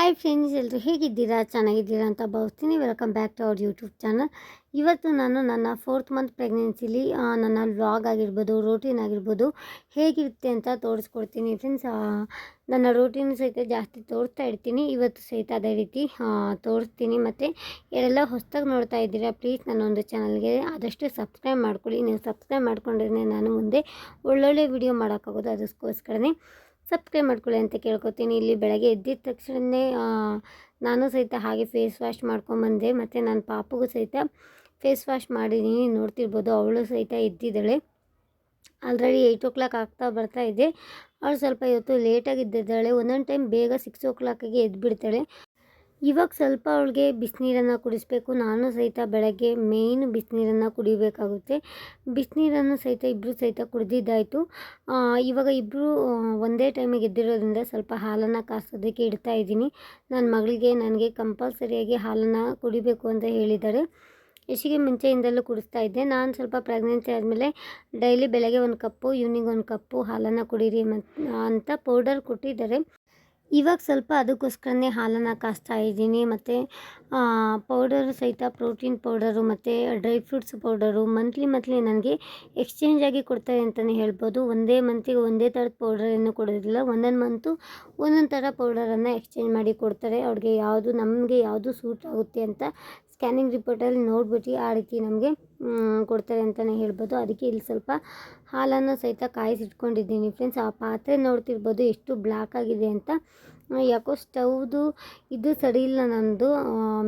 Hi friends ಎಲ್ಲರೂ ಹೇಗಿದ್ದೀರಾ? ಚೆನ್ನಾಗಿದ್ದೀರಾ ಅಂತ ಭಾವಿಸ್ತೀನಿ. Welcome back to our YouTube channel ಇವತ್ತು ನಾನು ನನ್ನ ಫೋರ್ತ್ ಮಂತ್ ಪ್ರೆಗ್ನೆನ್ಸಿಲಿ ನನ್ನ ವ್ಲಾಗ್ ಆಗಿರ್ಬೋದು ರೂಟೀನ್ ಆಗಿರ್ಬೋದು ಹೇಗಿರುತ್ತೆ ಅಂತ ತೋರಿಸ್ಕೊಡ್ತೀನಿ ಫ್ರೆಂಡ್ಸ್ ನನ್ನ ರೂಟೀನ್ ಸಹಿತ ಜಾಸ್ತಿ ತೋರಿಸ್ತಾ ಇರ್ತೀನಿ. ಇವತ್ತು ಸಹಿತ ಅದೇ ರೀತಿ ತೋರಿಸ್ತೀನಿ. ಮತ್ತು ಯಾರೆಲ್ಲ ಹೊಸ್ದಾಗಿ ನೋಡ್ತಾ ಇದ್ದೀರಾ ಪ್ಲೀಸ್ ನನ್ನೊಂದು ಚಾನಲ್ಗೆ ಆದಷ್ಟು ಸಬ್ಸ್ಕ್ರೈಬ್ ಮಾಡ್ಕೊಳ್ಳಿ. ನೀವು ಸಬ್ಸ್ಕ್ರೈಬ್ ಮಾಡ್ಕೊಂಡ್ರೆ ನಾನು ಮುಂದೆ ಒಳ್ಳೊಳ್ಳೆ ವಿಡಿಯೋ ಮಾಡೋಕ್ಕಾಗೋದು. ಅದಕ್ಕೋಸ್ಕರನೇ ಸಬ್ಸ್ಕ್ರೈಬ್ ಮಾಡ್ಕೊಳ್ಳಿ ಅಂತ ಕೇಳ್ಕೊತೀನಿ. ಇಲ್ಲಿ ಬೆಳಗ್ಗೆ ಎದ್ದಿದ ತಕ್ಷಣವೇ ನಾನು ಸಹಿತ ಹಾಗೆ ಫೇಸ್ ವಾಶ್ ಮಾಡ್ಕೊಂಬಂದೆ. ಮತ್ತು ನನ್ನ ಪಾಪಗೂ ಸಹಿತ ಫೇಸ್ ವಾಶ್ ಮಾಡಿದ್ದೀನಿ ನೋಡ್ತಿರ್ಬೋದು, ಅವಳು ಸಹಿತ ಎದ್ದಿದ್ದಾಳೆ. ಆಲ್ರೆಡಿ ಏಯ್ಟ್ ಓ ಕ್ಲಾಕ್ ಆಗ್ತಾ ಬರ್ತಾ ಇದೆ. ಅವಳು ಸ್ವಲ್ಪ ಇವತ್ತು ಲೇಟಾಗಿ ಎದ್ದಿದ್ದಾಳೆ ಒಂದೊಂದು ಟೈಮ್ ಬೇಗ ಸಿಕ್ಸ್ ಓ ಕ್ಲಾಕಿಗೆ ಎದ್ಬಿಡ್ತಾಳೆ. ಇವಾಗ ಸ್ವಲ್ಪ ಅವಳಿಗೆ ಬಿಸಿನೀರನ್ನು ಕುಡಿಸ್ಬೇಕು, ನಾನು ಸಹಿತ ಬೆಳಗ್ಗೆ ಮೇಯ್ನ್ ಬಿಸಿನೀರನ್ನು ಕುಡಿಬೇಕಾಗುತ್ತೆ. ಬಿಸಿನೀರನ್ನು ಸಹಿತ ಇಬ್ಬರು ಸಹಿತ ಕುಡಿದಿದ್ದಾಯಿತು. ಇವಾಗ ಇಬ್ಬರು ಒಂದೇ ಟೈಮಿಗೆ ಎದ್ದಿರೋದ್ರಿಂದ ಸ್ವಲ್ಪ ಹಾಲನ್ನು ಕಾಸೋದಕ್ಕೆ ಇಡ್ತಾ ಇದ್ದೀನಿ. ನನ್ನ ಮಗಳಿಗೆ ನನಗೆ ಕಂಪಲ್ಸರಿಯಾಗಿ ಹಾಲನ್ನು ಕುಡಿಬೇಕು ಅಂತ ಹೇಳಿದ್ದಾರೆ. ಯಶಿಗೆ ಮುಂಚೆಯಿಂದಲೂ ಕುಡಿಸ್ತಾ ಇದ್ದೆ. ನಾನು ಸ್ವಲ್ಪ ಪ್ರೆಗ್ನೆನ್ಸಿ ಆದಮೇಲೆ ಡೈಲಿ ಬೆಳಗ್ಗೆ ಒಂದು ಕಪ್ಪು ಈವ್ನಿಂಗ್ ಒಂದು ಕಪ್ಪು ಹಾಲನ್ನು ಕುಡೀರಿ ಅಂತ ಪೌಡರ್ ಕೊಟ್ಟಿದ್ದಾರೆ. ಇವಾಗ ಸ್ವಲ್ಪ ಅದಕ್ಕೋಸ್ಕರನೇ ಹಾಲನ್ನು ಕಾಸ್ತಾ ಇದ್ದೀನಿ. ಮತ್ತು ಪೌಡರು ಸಹಿತ ಪ್ರೋಟೀನ್ ಪೌಡರು ಮತ್ತು dry fruits powder monthly monthly ನನಗೆ ಎಕ್ಸ್ಚೇಂಜ್ ಆಗಿ ಕೊಡ್ತಾರೆ ಅಂತಲೇ ಹೇಳ್ಬೋದು. ಒಂದೇ ಮಂತಿಗೆ ಒಂದೇ ಥರದ ಪೌಡರನ್ನು ಕೊಡೋದಿಲ್ಲ. ಒಂದೊಂದು ಮಂತು ಒಂದೊಂದು ಥರ ಪೌಡರನ್ನು ಎಕ್ಸ್ಚೇಂಜ್ ಮಾಡಿ ಕೊಡ್ತಾರೆ. ಅವ್ರಿಗೆ ಯಾವುದು, ನಮಗೆ ಯಾವುದು ಸೂಟ್ ಆಗುತ್ತೆ ಅಂತ ಸ್ಕ್ಯಾನಿಂಗ್ ರಿಪೋರ್ಟಲ್ಲಿ ನೋಡ್ಬಿಟ್ಟು ಆ ರೀತಿ ನಮಗೆ ಕೊಡ್ತಾರೆ ಅಂತಲೇ ಹೇಳ್ಬೋದು. ಅದಕ್ಕೆ ಇಲ್ಲಿ ಸ್ವಲ್ಪ ಹಾಲನ್ನು ಸಹಿತ ಕಾಯಿಸಿಟ್ಕೊಂಡಿದ್ದೀನಿ ಫ್ರೆಂಡ್ಸ್ ಆ ಪಾತ್ರೆ ನೋಡ್ತಿರ್ಬೋದು ಎಷ್ಟು ಬ್ಲ್ಯಾಕ್ ಆಗಿದೆ ಅಂತ. ಯಾಕೋ ಸ್ಟವ್ದು ಇದು ಸರಿ ಇಲ್ಲ ನನ್ನದು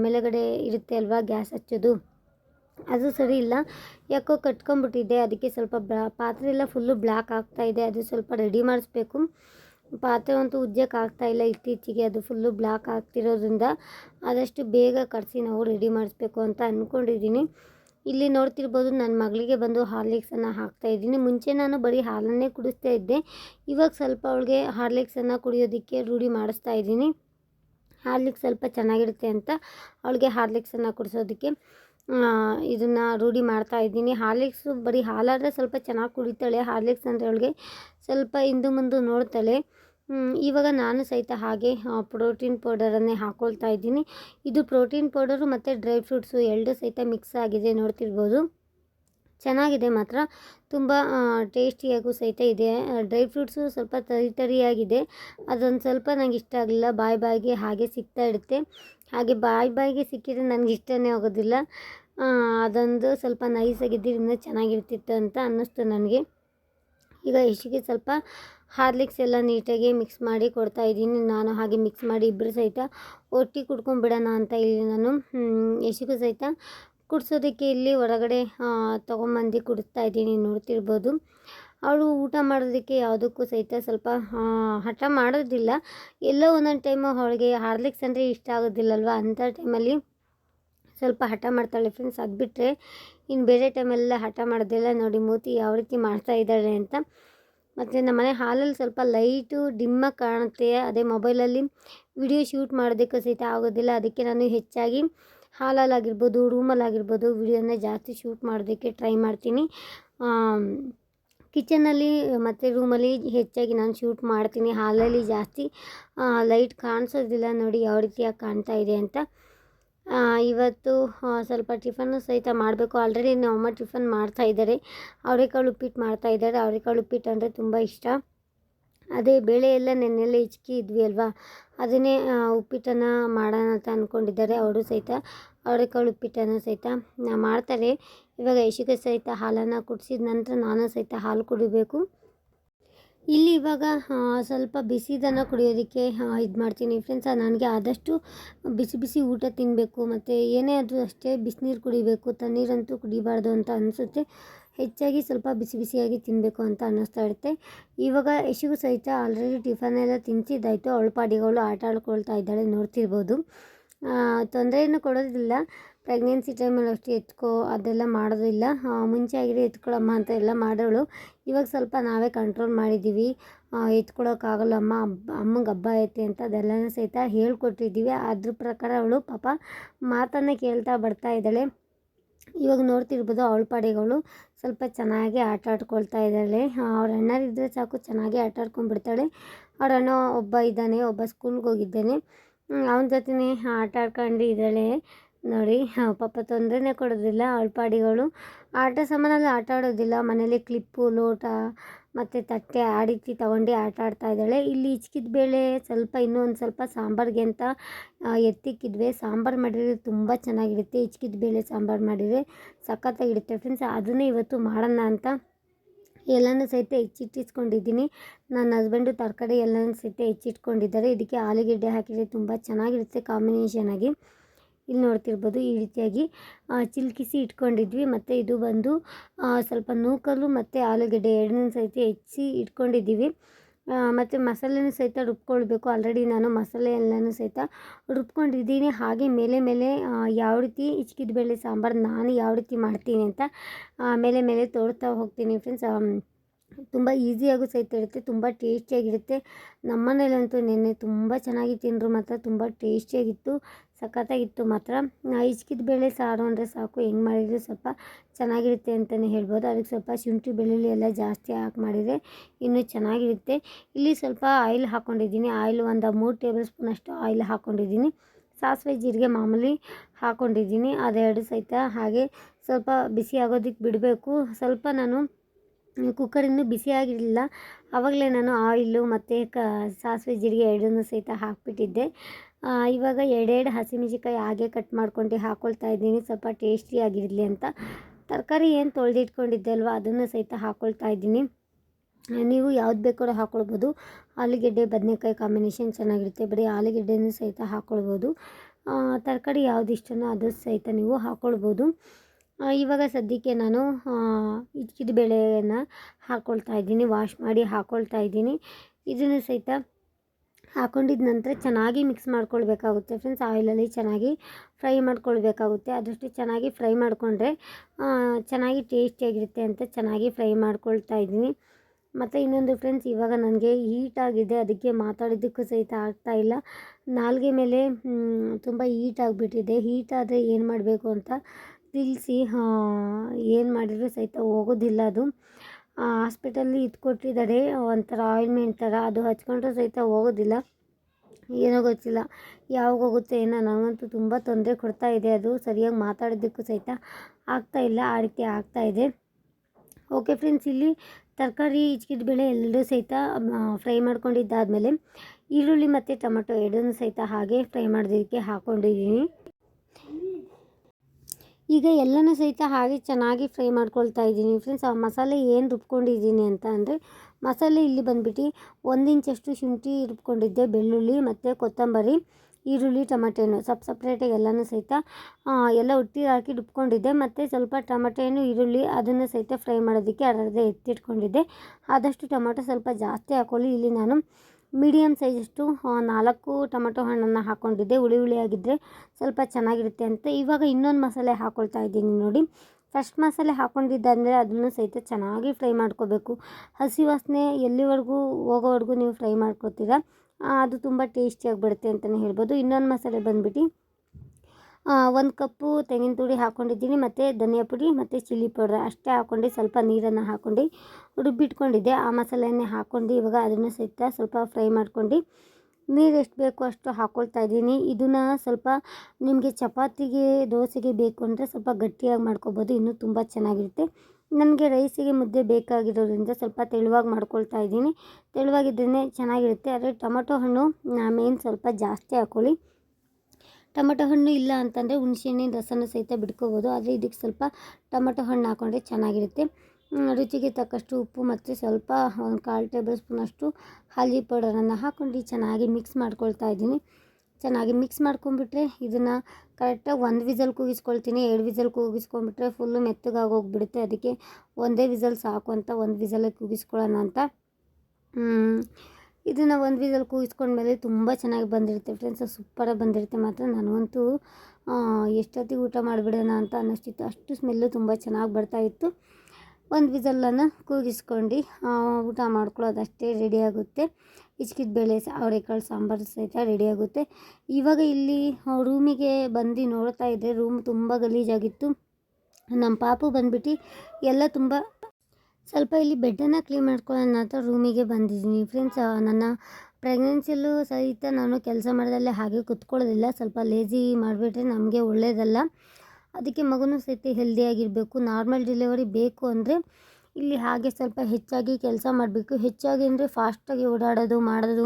ಮೇಲುಗಡೆ ಇರುತ್ತೆ ಅಲ್ವಾ ಗ್ಯಾಸ್ ಹಚ್ಚೋದು. ಅದು ಸರಿ ಇಲ್ಲ. ಯಾಕೋ ಕಟ್ಕೊಂಬಿಟ್ಟಿದೆ ಅದಕ್ಕೆ ಸ್ವಲ್ಪ ಬ್ಲಾ, ಪಾತ್ರೆ ಎಲ್ಲ ಫುಲ್ಲು ಬ್ಲ್ಯಾಕ್ ಆಗ್ತಾ ಇದೆ. ಅದು ಸ್ವಲ್ಪ ರೆಡಿ ಮಾಡಿಸ್ಬೇಕು. ಪಾತ್ರೆ ಅಂತೂ ಉಜ್ಜಕ್ಕೆ ಇಲ್ಲ. ಇತ್ತೀಚೆಗೆ ಅದು ಫುಲ್ಲು ಬ್ಲಾಕ್ ಆಗ್ತಿರೋದ್ರಿಂದ ಆದಷ್ಟು ಬೇಗ ಕರೆಸಿ ನಾವು ರೆಡಿ ಮಾಡಿಸ್ಬೇಕು ಅಂತ ಅಂದ್ಕೊಂಡಿದ್ದೀನಿ ಇಲ್ಲಿ ನೋಡ್ತಿರ್ಬೋದು ನನ್ನ ಮಗಳಿಗೆ ಬಂದು ಹಾರ್ಲಿಕ್ಸನ್ನು ಹಾಕ್ತಾ ಇದ್ದೀನಿ. ಮುಂಚೆ ನಾನು ಬರೀ ಹಾಲನ್ನೇ ಕುಡಿಸ್ತಾ ಇದ್ದೆ. ಇವಾಗ ಸ್ವಲ್ಪ ಅವಳಿಗೆ ಹಾರ್ಲಿಕ್ಸನ್ನು ಕುಡಿಯೋದಕ್ಕೆ ರೂಢಿ ಮಾಡಿಸ್ತಾ ಇದ್ದೀನಿ. ಹಾರ್ಲಿಕ್ಸ್ ಸ್ವಲ್ಪ ಚೆನ್ನಾಗಿರುತ್ತೆ ಅಂತ ಅವಳಿಗೆ ಹಾರ್ಲಿಕ್ಸನ್ನು ಕುಡಿಸೋದಕ್ಕೆ ಇದನ್ನು ರೂಢಿ ಮಾಡ್ತಾ ಇದ್ದೀನಿ. ಹಾರ್ಲಿಕ್ಸು ಬರೀ ಹಾಲಾದರೆ ಸ್ವಲ್ಪ ಚೆನ್ನಾಗಿ ಕುಡಿತಾಳೆ. ಹಾರ್ಲಿಕ್ಸ್ ಅಂದರೆ ಅವಳಿಗೆ ಸ್ವಲ್ಪ ಹಿಂದು ಮುಂದೆ ನೋಡ್ತಾಳೆ. ಇವಾಗ ನಾನು ಸಹಿತ ಹಾಗೆ ಪ್ರೋಟೀನ್ ಪೌಡರನ್ನೇ ಹಾಕ್ಕೊಳ್ತಾ ಇದ್ದೀನಿ. ಇದು ಪ್ರೋಟೀನ್ ಪೌಡರು ಮತ್ತು ಡ್ರೈ ಫ್ರೂಟ್ಸು ಎರಡು ಸಹಿತ ಮಿಕ್ಸ್ ಆಗಿದೆ, ನೋಡ್ತಿರ್ಬೋದು. ಚೆನ್ನಾಗಿದೆ ಮಾತ್ರ. ತುಂಬ ಟೇಸ್ಟಿಯಾಗೂ ಸಹಿತ ಇದೆ. ಡ್ರೈ ಫ್ರೂಟ್ಸು ಸ್ವಲ್ಪ ತರಿ ತರಿಯಾಗಿದೆ. ಅದೊಂದು ಸ್ವಲ್ಪ ನಂಗೆ ಇಷ್ಟ ಆಗಲಿಲ್ಲ. ಬಾಯಿ ಬಾಯಿಗೆ ಹಾಗೆ ಸಿಗ್ತಾ ಇರುತ್ತೆ. ಹಾಗೆ ಬಾಯಿ ಬಾಯಿಗೆ ಸಿಕ್ಕಿದ್ರೆ ನನಗೆ ಇಷ್ಟನೇ ಆಗೋದಿಲ್ಲ. ಅದೊಂದು ಸ್ವಲ್ಪ ನೈಸಾಗಿದ್ದರೆ ಇನ್ನೂ ಚೆನ್ನಾಗಿರ್ತಿತ್ತು ಅಂತ ಅನ್ನಿಸ್ತು ನನಗೆ. ಈಗ ಯಶಿಗೆ ಸ್ವಲ್ಪ ಹಾರ್ಲಿಕ್ಸ್ ಎಲ್ಲ ನೀಟಾಗಿ ಮಿಕ್ಸ್ ಮಾಡಿ ಕೊಡ್ತಾ ಇದ್ದೀನಿ. ನಾನು ಹಾಗೆ ಮಿಕ್ಸ್ ಮಾಡಿ ಇಬ್ಬರು ಸಹಿತ ಒಟ್ಟಿಗೆ ಕುಡ್ಕೊಂಡ್ಬಿಡೋಣ ಅಂತ ಇಲ್ಲಿ ನಾನು ಯಶಿಗೂ ಸಹಿತ ಕುಡಿಸೋದಕ್ಕೆ ಇಲ್ಲಿ ಹೊರಗಡೆ ತೊಗೊಂಬಂದು ಕುಡಿಸ್ತಾ ಇದ್ದೀನಿ ನೋಡ್ತಿರ್ಬೋದು. ಅವಳು ಊಟ ಮಾಡೋದಕ್ಕೆ ಯಾವುದಕ್ಕೂ ಸಹಿತ ಸ್ವಲ್ಪ ಹಠ ಮಾಡೋದಿಲ್ಲ. ಎಲ್ಲೋ ಒಂದೊಂದು ಟೈಮು ಅವಳಿಗೆ ಹಾರ್ಲಿಕ್ಸ್ ಅಂದರೆ ಇಷ್ಟ ಆಗೋದಿಲ್ಲಲ್ವ? ಅಂಥ ಟೈಮಲ್ಲಿ ಸ್ವಲ್ಪ ಹಠ ಮಾಡ್ತಾಳೆ ಫ್ರೆಂಡ್ಸ್. ಅದು ಬಿಟ್ಟರೆ ಇನ್ನು ಬೇರೆ ಟೈಮೆಲ್ಲ ಹಠ ಮಾಡೋದಿಲ್ಲ ನೋಡಿ ಮೂತಿ ಯಾವ ರೀತಿ ಮಾಡ್ತಾ ಇದ್ದಾಳೆ ಅಂತ ಮತ್ತು ನಮ್ಮನೆ ಹಾಲಲ್ಲಿ ಸ್ವಲ್ಪ ಲೈಟು ಡಿಮ್ಮಾಗಿ ಕಾಣುತ್ತೆ. ಅದೇ ಮೊಬೈಲಲ್ಲಿ ವಿಡಿಯೋ ಶೂಟ್ ಮಾಡೋದಕ್ಕೂ ಸಹಿತ ಆಗೋದಿಲ್ಲ. ಅದಕ್ಕೆ ನಾನು ಹೆಚ್ಚಾಗಿ ಹಾಲಲ್ಲಾಗಿರ್ಬೋದು, ರೂಮಲ್ಲಾಗಿರ್ಬೋದು ವಿಡಿಯೋನ ಜಾಸ್ತಿ ಶೂಟ್ ಮಾಡೋದಕ್ಕೆ ಟ್ರೈ ಮಾಡ್ತೀನಿ. ಕಿಚನಲ್ಲಿ ಮತ್ತು ರೂಮಲ್ಲಿ ಹೆಚ್ಚಾಗಿ ನಾನು ಶೂಟ್ ಮಾಡ್ತೀನಿ. ಹಾಲಲ್ಲಿ ಜಾಸ್ತಿ ಲೈಟ್ ಕಾಣಿಸೋದಿಲ್ಲ. ನೋಡಿ ಯಾವ ರೀತಿಯಾಗಿ ಕಾಣ್ತಾ ಇದೆ ಅಂತ. ಇವತ್ತು ಸ್ವಲ್ಪ ಟಿಫನ್ನು ಸಹಿತ ಮಾಡಬೇಕು. ಆಲ್ರೆಡಿ ನಮ್ಮಮ್ಮ ಟಿಫನ್ ಮಾಡ್ತಾ ಇದ್ದಾರೆ. ಅವರೆಕಾಳು ಉಪ್ಪಿಟ್ಟು ಮಾಡ್ತಾ ಇದ್ದಾರೆ. ಅವರೆಕಾಳು ಉಪ್ಪಿಟ್ಟು ಅಂದರೆ ತುಂಬ ಇಷ್ಟ. ಅದೇ ಬೇಳೆ ಎಲ್ಲ ನೆನ್ನೆಲ್ಲ ಹಿಚ್ಕಿ ಇದ್ವಿ ಅಲ್ವಾ? ಅದನ್ನೇ ಉಪ್ಪಿಟ್ಟನ್ನು ಮಾಡೋಣ ಅಂತ ಅಂದ್ಕೊಂಡಿದ್ದಾರೆ ಅವರು ಸಹಿತ. ಅವರೆಕಾಳು ಉಪ್ಪಿಟ್ಟನ್ನು ಸಹಿತ ಮಾಡ್ತಾರೆ. ಇವಾಗ ಯಶಿಗೆ ಸಹಿತ ಹಾಲನ್ನು ಕುಡಿಸಿದ ನಂತರ ನಾನು ಸಹಿತ ಹಾಲು ಕುಡಿಬೇಕು. ಇಲ್ಲಿ ಇವಾಗ ಸ್ವಲ್ಪ ಬಿಸಿದನ್ನು ಕುಡಿಯೋದಕ್ಕೆ ಇದು ಮಾಡ್ತೀನಿ. ಫ್ರೆಂಡ್ಸ್ ನನಗೆ ಆದಷ್ಟು ಬಿಸಿ ಬಿಸಿ ಊಟ ತಿನ್ನಬೇಕು ಮತ್ತು ಏನೇ ಆದರೂ ಅಷ್ಟೇ ಬಿಸಿನೀರು ಕುಡಿಬೇಕು. ತಣ್ಣೀರಂತೂ ಕುಡಿಬಾರ್ದು ಅಂತ ಅನಿಸುತ್ತೆ. ಹೆಚ್ಚಾಗಿ ಸ್ವಲ್ಪ ಬಿಸಿ ಬಿಸಿಯಾಗಿ ತಿನ್ನಬೇಕು ಅಂತ ಅನ್ನಿಸ್ತಾ ಇರುತ್ತೆ. ಇವಾಗ ಯಶಿಗೂ ಸಹಿತ ಆಲ್ರೆಡಿ ಟಿಫನ್ ಎಲ್ಲ ತಿನ್ನಿಸಿದ್ದಾಯಿತು ಅವಳ ಪಾಡಿಗೆ ಅವಳು ಆಟ ಆಡ್ಕೊಳ್ತಾ ಇದ್ದಾಳೆ, ನೋಡ್ತಿರ್ಬೋದು. ತೊಂದರೆಯನ್ನು ಕೊಡೋದಿಲ್ಲ. ಪ್ರೆಗ್ನೆನ್ಸಿ ಟೈಮಲ್ಲಿ ಅಷ್ಟು ಎತ್ಕೋ, ಅದೆಲ್ಲ ಮಾಡೋದಿಲ್ಲ. ಮುಂಚೆ ಆಗಿದೆ ಎತ್ಕೊಳಮ್ಮ ಅಂತ ಎಲ್ಲ ಮಾಡೋಳು. ಇವಾಗ ಸ್ವಲ್ಪ ನಾವೇ ಕಂಟ್ರೋಲ್ ಮಾಡಿದ್ದೀವಿ. ಎತ್ಕೊಳ್ಳೋಕ್ಕಾಗಲ್ಲಮ್ಮ ಅಮ್ಮಂಗೆ ಹಬ್ಬ ಐತೆ ಅಂತ ಅದೆಲ್ಲನೂ ಸಹಿತ ಹೇಳ್ಕೊಟ್ಟಿದ್ದೀವಿ. ಅದ್ರ ಪ್ರಕಾರ ಅವಳು ಪಾಪ ಮಾತನ್ನು ಕೇಳ್ತಾ ಬರ್ತಾ ಇದ್ದಾಳೆ. ಇವಾಗ ನೋಡ್ತಿರ್ಬೋದು ಅವಳ ಪಾಡಿಗಳು ಸ್ವಲ್ಪ ಚೆನ್ನಾಗಿ ಆಟ ಆಡ್ಕೊಳ್ತಾ ಇದ್ದಾಳೆ. ಅವ್ರ ಅಣ್ಣರಿದ್ದರೆ ಸಾಕು, ಚೆನ್ನಾಗಿ ಆಟ ಆಡ್ಕೊಂಡ್ಬಿಡ್ತಾಳೆ. ಅವ್ರ ಅಣ್ಣ ಒಬ್ಬ ಇದ್ದಾನೆ, ಒಬ್ಬ ಸ್ಕೂಲ್ಗೆ ಹೋಗಿದ್ದಾನೆ. ಅವನ ಜೊತೆನೇ ಆಟ ಆಡ್ಕೊಂಡು ಇದ್ದಾಳೆ. ನೋಡಿ ಪಾಪ ತೊಂದರೆನೇ ಕೊಡೋದಿಲ್ಲ ಅವಳ ಪಾಡಿಗಳು. ಆಟ ಸಾಮಾನಲ್ಲಿ ಆಟ ಆಡೋದಿಲ್ಲ. ಮನೇಲಿ ಕ್ಲಿಪ್ಪು ಲೋಟ ಮತ್ತು ತಟ್ಟೆ ಆ ರೀತಿ ತೊಗೊಂಡು ಆಟ ಆಡ್ತಾ ಇದ್ದಾಳೆ. ಇಲ್ಲಿ ಇಚ್ಕಿದ ಬೇಳೆ ಸ್ವಲ್ಪ ಇನ್ನೂ ಒಂದು ಸ್ವಲ್ಪ ಸಾಂಬಾರಿಗೆ ಅಂತ ಎತ್ತಿಕ್ಕಿದ್ವಿ. ಸಾಂಬಾರು ಮಾಡಿದರೆ ತುಂಬ ಚೆನ್ನಾಗಿರುತ್ತೆ. ಇಚ್ಕಿದ ಬೇಳೆ ಸಾಂಬಾರು ಮಾಡಿದರೆ ಸಖತ್ತಾಗಿರುತ್ತೆ. ಫ್ರೆಂಡ್ಸ್ ಅದನ್ನೇ ಇವತ್ತು ಮಾಡೋಣ ಅಂತ ಎಲ್ಲನೂ ಸಹಿತ ಹೆಚ್ಚಿಟ್ಟಿಸ್ಕೊಂಡಿದ್ದೀನಿ. ನನ್ನ ಹಸ್ಬೆಂಡು ತರಕಾರಿ ಎಲ್ಲನೂ ಸಹಿತ ಹೆಚ್ಚಿಟ್ಕೊಂಡಿದ್ದಾರೆ. ಇದಕ್ಕೆ ಆಲೂಗೆಡ್ಡೆ ಹಾಕಿದರೆ ತುಂಬ ಚೆನ್ನಾಗಿರುತ್ತೆ ಕಾಂಬಿನೇಷನ್ ಆಗಿ. ಇಲ್ಲಿ ನೋಡ್ತಿರ್ಬೋದು ಈ ರೀತಿಯಾಗಿ ಚಿಲ್ಕಿಸಿ ಇಟ್ಕೊಂಡಿದ್ವಿ. ಮತ್ತು ಇದು ಬಂದು ಸ್ವಲ್ಪ ನೂಕಲು ಮತ್ತು ಆಲೂಗೆಡ್ಡೆ ಎರಡನ್ನೂ ಸಹಿತ ಹೆಚ್ಚಿ ಇಟ್ಕೊಂಡಿದ್ದೀವಿ. ಮತ್ತು ಮಸಾಲೆನೂ ಸಹಿತ ರುಬ್ಕೊಳ್ಬೇಕು. ಆಲ್ರೆಡಿ ನಾನು ಮಸಾಲೆ ಎಲ್ಲನೂ ಸಹಿತ ರುಬ್ಕೊಂಡಿದ್ದೀನಿ. ಹಾಗೆ ಮೇಲೆ ಮೇಲೆ ಯಾವ ರೀತಿ ಇಚ್ಕಿದ ಬೇಳೆ ಸಾಂಬಾರು ನಾನು ಯಾವ ರೀತಿ ಮಾಡ್ತೀನಿ ಅಂತ ಮೇಲೆ ಮೇಲೆ ತೋರಿಸ್ತಾ ಹೋಗ್ತೀನಿ ಫ್ರೆಂಡ್ಸ್ ತುಂಬ ಈಸಿಯಾಗೂ ಸಹಿತ ಇರುತ್ತೆ, ತುಂಬ ಟೇಸ್ಟಿಯಾಗಿರುತ್ತೆ ನಮ್ಮನೇಲಂತೂ ನೆನ್ನೆ ತುಂಬ ಚೆನ್ನಾಗಿ ತಿಂದರು ಮಾತ್ರ, ತುಂಬ ಟೇಸ್ಟಿಯಾಗಿತ್ತು ಸಖತ್ತಾಗಿತ್ತು ಮಾತ್ರ. ಇಚ್ಕಿದ ಬೇಳೆ ಸಾರು ಅಂದರೆ ಸಾಕು, ಹೆಂಗೆ ಮಾಡಿದರೆ ಸ್ವಲ್ಪ ಚೆನ್ನಾಗಿರುತ್ತೆ ಅಂತಲೇ ಹೇಳ್ಬೋದು. ಅದಕ್ಕೆ ಸ್ವಲ್ಪ ಶುಂಠಿ ಬೆಳ್ಳುಳ್ಳಿ ಎಲ್ಲ ಜಾಸ್ತಿ ಹಾಕಿ ಮಾಡಿದರೆ ಇನ್ನೂ ಚೆನ್ನಾಗಿರುತ್ತೆ. ಇಲ್ಲಿ ಸ್ವಲ್ಪ ಆಯಿಲ್ ಹಾಕ್ಕೊಂಡಿದ್ದೀನಿ ಆಯಿಲ್ ಒಂದು ಮೂರು ಟೇಬಲ್ ಸ್ಪೂನ್ ಅಷ್ಟು ಆಯಿಲ್ ಹಾಕ್ಕೊಂಡಿದ್ದೀನಿ ಸಾಸಿವೆ ಜೀರಿಗೆ ಮಾಮೂಲಿ ಹಾಕ್ಕೊಂಡಿದ್ದೀನಿ ಅದೆರಡು ಸಹಿತ ಹಾಗೆ ಸ್ವಲ್ಪ ಬಿಸಿ ಆಗೋದಕ್ಕೆ ಬಿಡಬೇಕು. ಸ್ವಲ್ಪ ನಾನು ಕುಕ್ಕರ್ ಇನ್ನೂ ಬಿಸಿಯಾಗಿರಲಿಲ್ಲ ಆವಾಗಲೇ ನಾನು ಆಯಿಲು ಮತ್ತು ಕ ಸಾಸಿವೆ ಜೀರಿಗೆ ಎರಡನ್ನೂ ಸಹಿತ ಹಾಕಿಬಿಟ್ಟಿದ್ದೆ. ಇವಾಗ ಎರಡೆರಡು ಹಸಿಮೆಣಸಿಕಾಯಿ ಹಾಗೆ ಕಟ್ ಮಾಡ್ಕೊಂಡು ಹಾಕ್ಕೊಳ್ತಾ ಇದ್ದೀನಿ. ಸ್ವಲ್ಪ ಟೇಸ್ಟಿಯಾಗಿರಲಿ ಅಂತ. ತರಕಾರಿ ಏನು ತೊಳೆದಿಟ್ಕೊಂಡಿದ್ದೆ ಅಲ್ವಾ, ಅದನ್ನು ಸಹಿತ ಹಾಕ್ಕೊಳ್ತಾ ಇದ್ದೀನಿ. ನೀವು ಯಾವ್ದು ಬೇಕಾದ್ರೂ ಹಾಕ್ಕೊಳ್ಬೋದು ಆಲೂಗೆಡ್ಡೆ, ಬದನೆಕಾಯಿ ಕಾಂಬಿನೇಷನ್ ಚೆನ್ನಾಗಿರುತ್ತೆ. ಬರೀ ಆಲೂಗೆಡ್ಡೆನೂ ಸಹಿತ ಹಾಕ್ಕೊಳ್ಬೋದು ತರಕಾರಿ ಯಾವ್ದು ಇಷ್ಟನೋ ಅದು ಸಹಿತ ನೀವು ಹಾಕ್ಕೊಳ್ಬೋದು ಇವಾಗ ಸದ್ಯಕ್ಕೆ ನಾನು ಇಚ್ಕಿದ ಬೆಳೆಯನ್ನು ಹಾಕ್ಕೊಳ್ತಾ ಇದ್ದೀನಿ ವಾಶ್ ಮಾಡಿ ಹಾಕ್ಕೊಳ್ತಾ ಇದ್ದೀನಿ. ಇದನ್ನು ಸಹಿತ ಹಾಕೊಂಡಿದ ನಂತರ ಚೆನ್ನಾಗಿ ಮಿಕ್ಸ್ ಮಾಡ್ಕೊಳ್ಬೇಕಾಗುತ್ತೆ ಫ್ರೆಂಡ್ಸ್ ಆಯಿಲಲ್ಲಿ ಚೆನ್ನಾಗಿ ಫ್ರೈ ಮಾಡ್ಕೊಳ್ಬೇಕಾಗುತ್ತೆ. ಆದಷ್ಟು ಚೆನ್ನಾಗಿ ಫ್ರೈ ಮಾಡಿಕೊಂಡ್ರೆ ಚೆನ್ನಾಗಿ ಟೇಸ್ಟಿಯಾಗಿರುತ್ತೆ ಅಂತ ಚೆನ್ನಾಗಿ ಫ್ರೈ ಮಾಡ್ಕೊಳ್ತಾ ಇದ್ದೀನಿ. ಮತ್ತು ಇನ್ನೊಂದು ಫ್ರೆಂಡ್ಸ್ ಇವಾಗ ನನಗೆ ಹೀಟ್ ಆಗಿದೆ. ಅದಕ್ಕೆ ಮಾತಾಡೋದಕ್ಕೂ ಸಹಿತ ಆಗ್ತಾ ಇಲ್ಲ. ನಾಲ್ಗೆ ಮೇಲೆ ತುಂಬ ಹೀಟ್ ಆಗಿಬಿಟ್ಟಿದೆ. ಹೀಟ್ ಆದರೆ ಏನು ಮಾಡಬೇಕು ಅಂತ ತಿಳಿಸಿ ಏನು ಮಾಡಿದರೂ ಸಹಿತ ಹೋಗೋದಿಲ್ಲ ಅದು. ಹಾಸ್ಪಿಟಲ್ಲಿ ಇದು ಕೊಟ್ಟಿದ್ದಾರೆ ಒಂಥರ ಆಯಿಲ್ಮೆಂಟ್ ಥರ ಅದು ಹಚ್ಕೊಂಡ್ರೆ ಸಹಿತ ಹೋಗೋದಿಲ್ಲ. ಏನೋ ಗೊತ್ತಿಲ್ಲ, ಯಾವಾಗ ಹೋಗುತ್ತೆ ಏನೋ ನನಗಂತೂ ತುಂಬ ತೊಂದರೆ ಕೊಡ್ತಾ ಇದೆ ಅದು, ಸರಿಯಾಗಿ ಮಾತಾಡೋದಕ್ಕೂ ಸಹಿತ ಆಗ್ತಾ ಇಲ್ಲ ಆ ರೀತಿ ಆಗ್ತಾ ಇದೆ. ಓಕೆ ಫ್ರೆಂಡ್ಸ್ ಇಲ್ಲಿ ತರಕಾರಿ ಇಚ್ಕಿದ ಬೆಳೆ ಎಲ್ಲರೂ ಸಹಿತ ಫ್ರೈ ಮಾಡ್ಕೊಂಡಿದ್ದಾದಮೇಲೆ, ಈರುಳ್ಳಿ ಮತ್ತು ಟೊಮೆಟೊ ಎರಡನ್ನೂ ಸಹಿತ ಹಾಗೆ ಫ್ರೈ ಮಾಡೋದಕ್ಕೆ ಹಾಕ್ಕೊಂಡಿದ್ದೀನಿ ಈಗ ಎಲ್ಲನೂ ಸಹಿತ ಹಾಗೆ ಚೆನ್ನಾಗಿ ಫ್ರೈ ಮಾಡ್ಕೊಳ್ತಾ ಇದ್ದೀನಿ. ಫ್ರೆಂಡ್ಸ್, ಆ ಮಸಾಲೆ ಏನು ರುಬ್ಕೊಂಡಿದ್ದೀನಿ ಅಂತ ಅಂದರೆ, ಮಸಾಲೆ ಇಲ್ಲಿ ಬಂದ್ಬಿಟ್ಟು ಒಂದು ಇಂಚಷ್ಟು ಶುಂಠಿ ರುಬ್ಕೊಂಡಿದ್ದೆ, ಬೆಳ್ಳುಳ್ಳಿ ಮತ್ತು ಕೊತ್ತಂಬರಿ, ಈರುಳ್ಳಿ ಟೊಮೆಟೊ ಸಪ್ ಸಪ್ರೇಟಾಗಿ ಎಲ್ಲನೂ ಸಹಿತ ಎಲ್ಲ ಒಟ್ಟಿಗೆ ಹಾಕಿ ರುಬ್ಕೊಂಡಿದ್ದೆ. ಮತ್ತು ಸ್ವಲ್ಪ ಟೊಮೆಟೊ ಈರುಳ್ಳಿ ಅದನ್ನು ಸಹಿತ ಫ್ರೈ ಮಾಡೋದಕ್ಕೆ ಅರ್ಧ ಎತ್ತಿಟ್ಕೊಂಡಿದ್ದೆ. ಆದಷ್ಟು ಟೊಮೆಟೊ ಸ್ವಲ್ಪ ಜಾಸ್ತಿ ಹಾಕೊಳ್ಳಿ. ಇಲ್ಲಿ ನಾನು ಮೀಡಿಯಮ್ ಸೈಜಷ್ಟು ನಾಲ್ಕು ಟೊಮೆಟೊ ಹಣ್ಣನ್ನು ಹಾಕ್ಕೊಂಡಿದ್ದೆ ಹುಳಿ ಹುಳಿಯಾಗಿದ್ದರೆ ಸ್ವಲ್ಪ ಚೆನ್ನಾಗಿರುತ್ತೆ ಅಂತ. ಇವಾಗ ಇನ್ನೊಂದು ಮಸಾಲೆ ಹಾಕ್ಕೊಳ್ತಾ ಇದ್ದೀನಿ ನೋಡಿ. ಫಸ್ಟ್ ಮಸಾಲೆ ಹಾಕ್ಕೊಂಡಿದ್ದಾದಮೇಲೆ ಅದನ್ನು ಸಹಿತ ಚೆನ್ನಾಗಿ ಫ್ರೈ ಮಾಡ್ಕೋಬೇಕು. ಹಸಿ ವಾಸನೆ ಎಲ್ಲಿವರೆಗೂ ಹೋಗೋವರೆಗೂ ನೀವು ಫ್ರೈ ಮಾಡ್ಕೋತೀರ ಅದು ತುಂಬ ಟೇಸ್ಟಿಯಾಗಿ ಬಿಡುತ್ತೆ ಅಂತಲೇ ಹೇಳ್ಬೋದು. ಇನ್ನೊಂದು ಮಸಾಲೆ ಬಂದ್ಬಿಟ್ಟು ಒಂದು ಕಪ್ಪು ತೆಂಗಿನ ತುಡಿ ಹಾಕ್ಕೊಂಡಿದ್ದೀನಿ ಮತ್ತು ಧನಿಯಾ ಪುಡಿ ಮತ್ತು ಚಿಲ್ಲಿ ಪೌಡ್ರ್ ಅಷ್ಟೇ ಹಾಕ್ಕೊಂಡು ಸ್ವಲ್ಪ ನೀರನ್ನು ಹಾಕ್ಕೊಂಡು ರುಬ್ಬಿಟ್ಕೊಂಡಿದ್ದೆ. ಆ ಮಸಾಲೆಯನ್ನೇ ಹಾಕ್ಕೊಂಡು ಇವಾಗ ಅದನ್ನು ಸಹಿತ ಸ್ವಲ್ಪ ಫ್ರೈ ಮಾಡ್ಕೊಂಡು ನೀರು ಎಷ್ಟು ಬೇಕು ಅಷ್ಟು ಹಾಕ್ಕೊಳ್ತಾ ಇದ್ದೀನಿ. ಇದನ್ನು ಸ್ವಲ್ಪ ನಿಮಗೆ ಚಪಾತಿಗೆ, ದೋಸೆಗೆ ಬೇಕು ಅಂದರೆ ಸ್ವಲ್ಪ ಗಟ್ಟಿಯಾಗಿ ಮಾಡ್ಕೊಬೋದು, ಇನ್ನೂ ತುಂಬ ಚೆನ್ನಾಗಿರುತ್ತೆ. ನನಗೆ ರೈಸಿಗೆ ಮುದ್ದೆ ಬೇಕಾಗಿರೋದ್ರಿಂದ ಸ್ವಲ್ಪ ತೆಳುವಾಗಿ ಮಾಡ್ಕೊಳ್ತಾ ಇದ್ದೀನಿ. ತೆಳುವಾಗಿದ್ದೇ ಚೆನ್ನಾಗಿರುತ್ತೆ, ಆದರೆ ಟೊಮೊಟೊ ಹಣ್ಣು ಮೇನ್ ಸ್ವಲ್ಪ ಜಾಸ್ತಿ ಹಾಕ್ಕೊಳ್ಳಿ ಟೊಮೊಟೊ ಹಣ್ಣು ಇಲ್ಲ ಅಂತಂದರೆ ಹುಣಸೆಹಣ್ಣಿನ ರಸನ ಸಹಿತ ಬಿಡ್ಕೋಬೋದು. ಆದರೆ ಇದಕ್ಕೆ ಸ್ವಲ್ಪ ಟೊಮೊಟೊ ಹಣ್ಣು ಹಾಕ್ಕೊಂಡ್ರೆ ಚೆನ್ನಾಗಿರುತ್ತೆ. ರುಚಿಗೆ ತಕ್ಕಷ್ಟು ಉಪ್ಪು ಮತ್ತು ಸ್ವಲ್ಪ ಒಂದು ಕಾಲು ಟೇಬಲ್ ಸ್ಪೂನಷ್ಟು ಹಲ್ದಿ ಪೌಡರನ್ನು ಹಾಕ್ಕೊಂಡು ಚೆನ್ನಾಗಿ ಮಿಕ್ಸ್ ಮಾಡ್ಕೊಳ್ತಾ ಇದ್ದೀನಿ. ಚೆನ್ನಾಗಿ ಮಿಕ್ಸ್ ಮಾಡ್ಕೊಂಡ್ಬಿಟ್ರೆ ಇದನ್ನು ಕರೆಕ್ಟಾಗಿ ಒಂದು ವಿಸಲ್ ಕೂಗಿಸ್ಕೊಳ್ತೀನಿ, ಎರಡು ವಿಸಲ್ ಕೂಗಿಸ್ಕೊಂಡ್ಬಿಟ್ರೆ ಫುಲ್ಲು ಮೆತ್ತಗಾಗಿ ಹೋಗ್ಬಿಡುತ್ತೆ. ಅದಕ್ಕೆ ಒಂದೇ ವಿಸಲ್ ಸಾಕು ಅಂತ ಒಂದು ವಿಸಲೇ ಕೂಗಿಸ್ಕೊಳ್ಳೋಣ ಅಂತ. ಇದನ್ನು ಒಂದು ವಿಸಲ್ ಕೂಗಿಸ್ಕೊಂಡ್ಮೇಲೆ ತುಂಬ ಚೆನ್ನಾಗಿ ಬಂದಿರುತ್ತೆ ಫ್ರೆಂಡ್ಸ್ ಸೂಪರಾಗಿ ಬಂದಿರುತ್ತೆ ಮಾತ್ರ. ನನಗಂತೂ ಎಷ್ಟೊತ್ತಿಗೆ ಊಟ ಮಾಡಿಬಿಡೋಣ ಅಂತ ಅನ್ನಿಸ್ತಿತ್ತು. ಅಷ್ಟು ಸ್ಮೆಲ್ಲು ತುಂಬ ಚೆನ್ನಾಗಿ ಬರ್ತಾಯಿತ್ತು ಒಂದು ವಿಸಲನ್ನು ಕೂಗಿಸ್ಕೊಂಡು ಊಟ ಮಾಡ್ಕೊಳ್ಳೋದಷ್ಟೇ ರೆಡಿ ಆಗುತ್ತೆ. ಇಚ್ಕಿದ ಬೇಳೆ, ಅವರೆಕಾಳು, ಸಾಂಬಾರು ಸಹಿತ ರೆಡಿ ಆಗುತ್ತೆ. ಇವಾಗ ಇಲ್ಲಿ ರೂಮಿಗೆ ಬಂದು ನೋಡ್ತಾ ಇದ್ದರೆ ರೂಮ್ ತುಂಬ ಗಲೀಜಾಗಿತ್ತು. ನಮ್ಮ ಪಾಪು ಬಂದ್ಬಿಟ್ಟು ಎಲ್ಲ ತುಂಬ ಸ್ವಲ್ಪ ಇಲ್ಲಿ ಬೆಡ್ಡನ್ನು ಕ್ಲೀನ್ ಮಾಡ್ಕೊಳ್ಳೋಣ ಅಂತ ರೂಮಿಗೆ ಬಂದಿದ್ದೀನಿ. ಫ್ರೆಂಡ್ಸ್ ನನ್ನ ಪ್ರೆಗ್ನೆನ್ಸಿಯಲ್ಲೂ ಸಹಿತ ನಾನು ಕೆಲಸ ಮಾಡಿದಲ್ಲೇ ಹಾಗೆ ಕುತ್ಕೊಳ್ಳೋದಿಲ್ಲ. ಸ್ವಲ್ಪ ಲೇಜಿ ಮಾಡಿಬಿಟ್ರೆ ನಮಗೆ ಒಳ್ಳೆಯದಲ್ಲ ಅದಕ್ಕೆ ಮಗುನೂ ಸಹಿತ ಹೆಲ್ದಿಯಾಗಿರಬೇಕು ನಾರ್ಮಲ್ ಡೆಲಿವರಿ ಬೇಕು ಅಂದರೆ ಇಲ್ಲಿ ಹಾಗೆ ಸ್ವಲ್ಪ ಹೆಚ್ಚಾಗಿ ಕೆಲಸ ಮಾಡಬೇಕು. ಹೆಚ್ಚಾಗಿ ಅಂದರೆ ಫಾಸ್ಟಾಗಿ ಓಡಾಡೋದು, ಮಾಡೋದು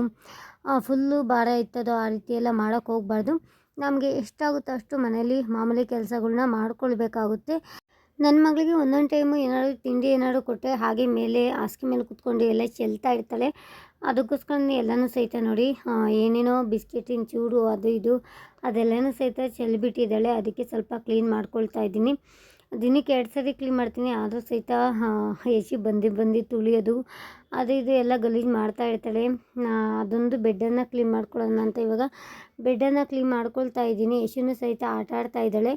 ಫುಲ್ಲು ಭಾರ ಇತ್ತದೋ ಆ ರೀತಿ ಎಲ್ಲ ಮಾಡೋಕ್ಕೆ ಹೋಗಬಾರ್ದು. ನಮಗೆ ಎಷ್ಟಾಗುತ್ತೋ ಅಷ್ಟು ಮನೇಲಿ ಮಾಮೂಲಿ ಕೆಲಸಗಳನ್ನ ಮಾಡ್ಕೊಳ್ಬೇಕಾಗುತ್ತೆ. ನನ್ನ ಮಗಳಿಗೆ ಒಂದೊಂದು ಟೈಮು ಏನಾದರೂ ತಿಂಡಿ ಏನಾದರೂ ಕೊಟ್ಟರೆ ಹಾಗೆ ಮೇಲೆ, ಹಾಸಿಗೆ ಮೇಲೆ ಕುತ್ಕೊಂಡು ಎಲ್ಲ ಚೆಲ್ತಾ ಇರ್ತಾಳೆ. ಅದಕ್ಕೋಸ್ಕರ ಎಲ್ಲನೂ ಸಹಿತ ನೋಡಿ ಏನೇನೋ ಬಿಸ್ಕೆಟಿನ ಚೂಡು ಅದು ಇದು ಅದೆಲ್ಲನೂ ಸಹಿತ ಚೆಲ್ಬಿಟ್ಟಿದ್ದಾಳೆ. ಅದಕ್ಕೆ ಸ್ವಲ್ಪ ಕ್ಲೀನ್ ಮಾಡ್ಕೊಳ್ತಾ ಇದ್ದೀನಿ. ದಿನಕ್ಕೆ ಎರಡು ಸರಿ ಕ್ಲೀನ್ ಮಾಡ್ತೀನಿ. ಆದರೂ ಸಹಿತ ಎಸಿ ಬಂದು ಬಂದು ತುಳಿಯೋದು ಅದು ಇದು ಎಲ್ಲ ಗಲೀಜು ಮಾಡ್ತಾ ಇರ್ತಾಳೆ. ಅದೊಂದು ಬೆಡ್ಡನ್ನು ಕ್ಲೀನ್ ಮಾಡ್ಕೊಳ್ಳೋಣ ಅಂತ ಇವಾಗ ಬೆಡ್ಡನ್ನು ಕ್ಲೀನ್ ಮಾಡ್ಕೊಳ್ತಾ ಇದ್ದೀನಿ. ಯಶುನೂ ಸಹಿತ ಆಟ ಆಡ್ತಾ ಇದ್ದಾಳೆ.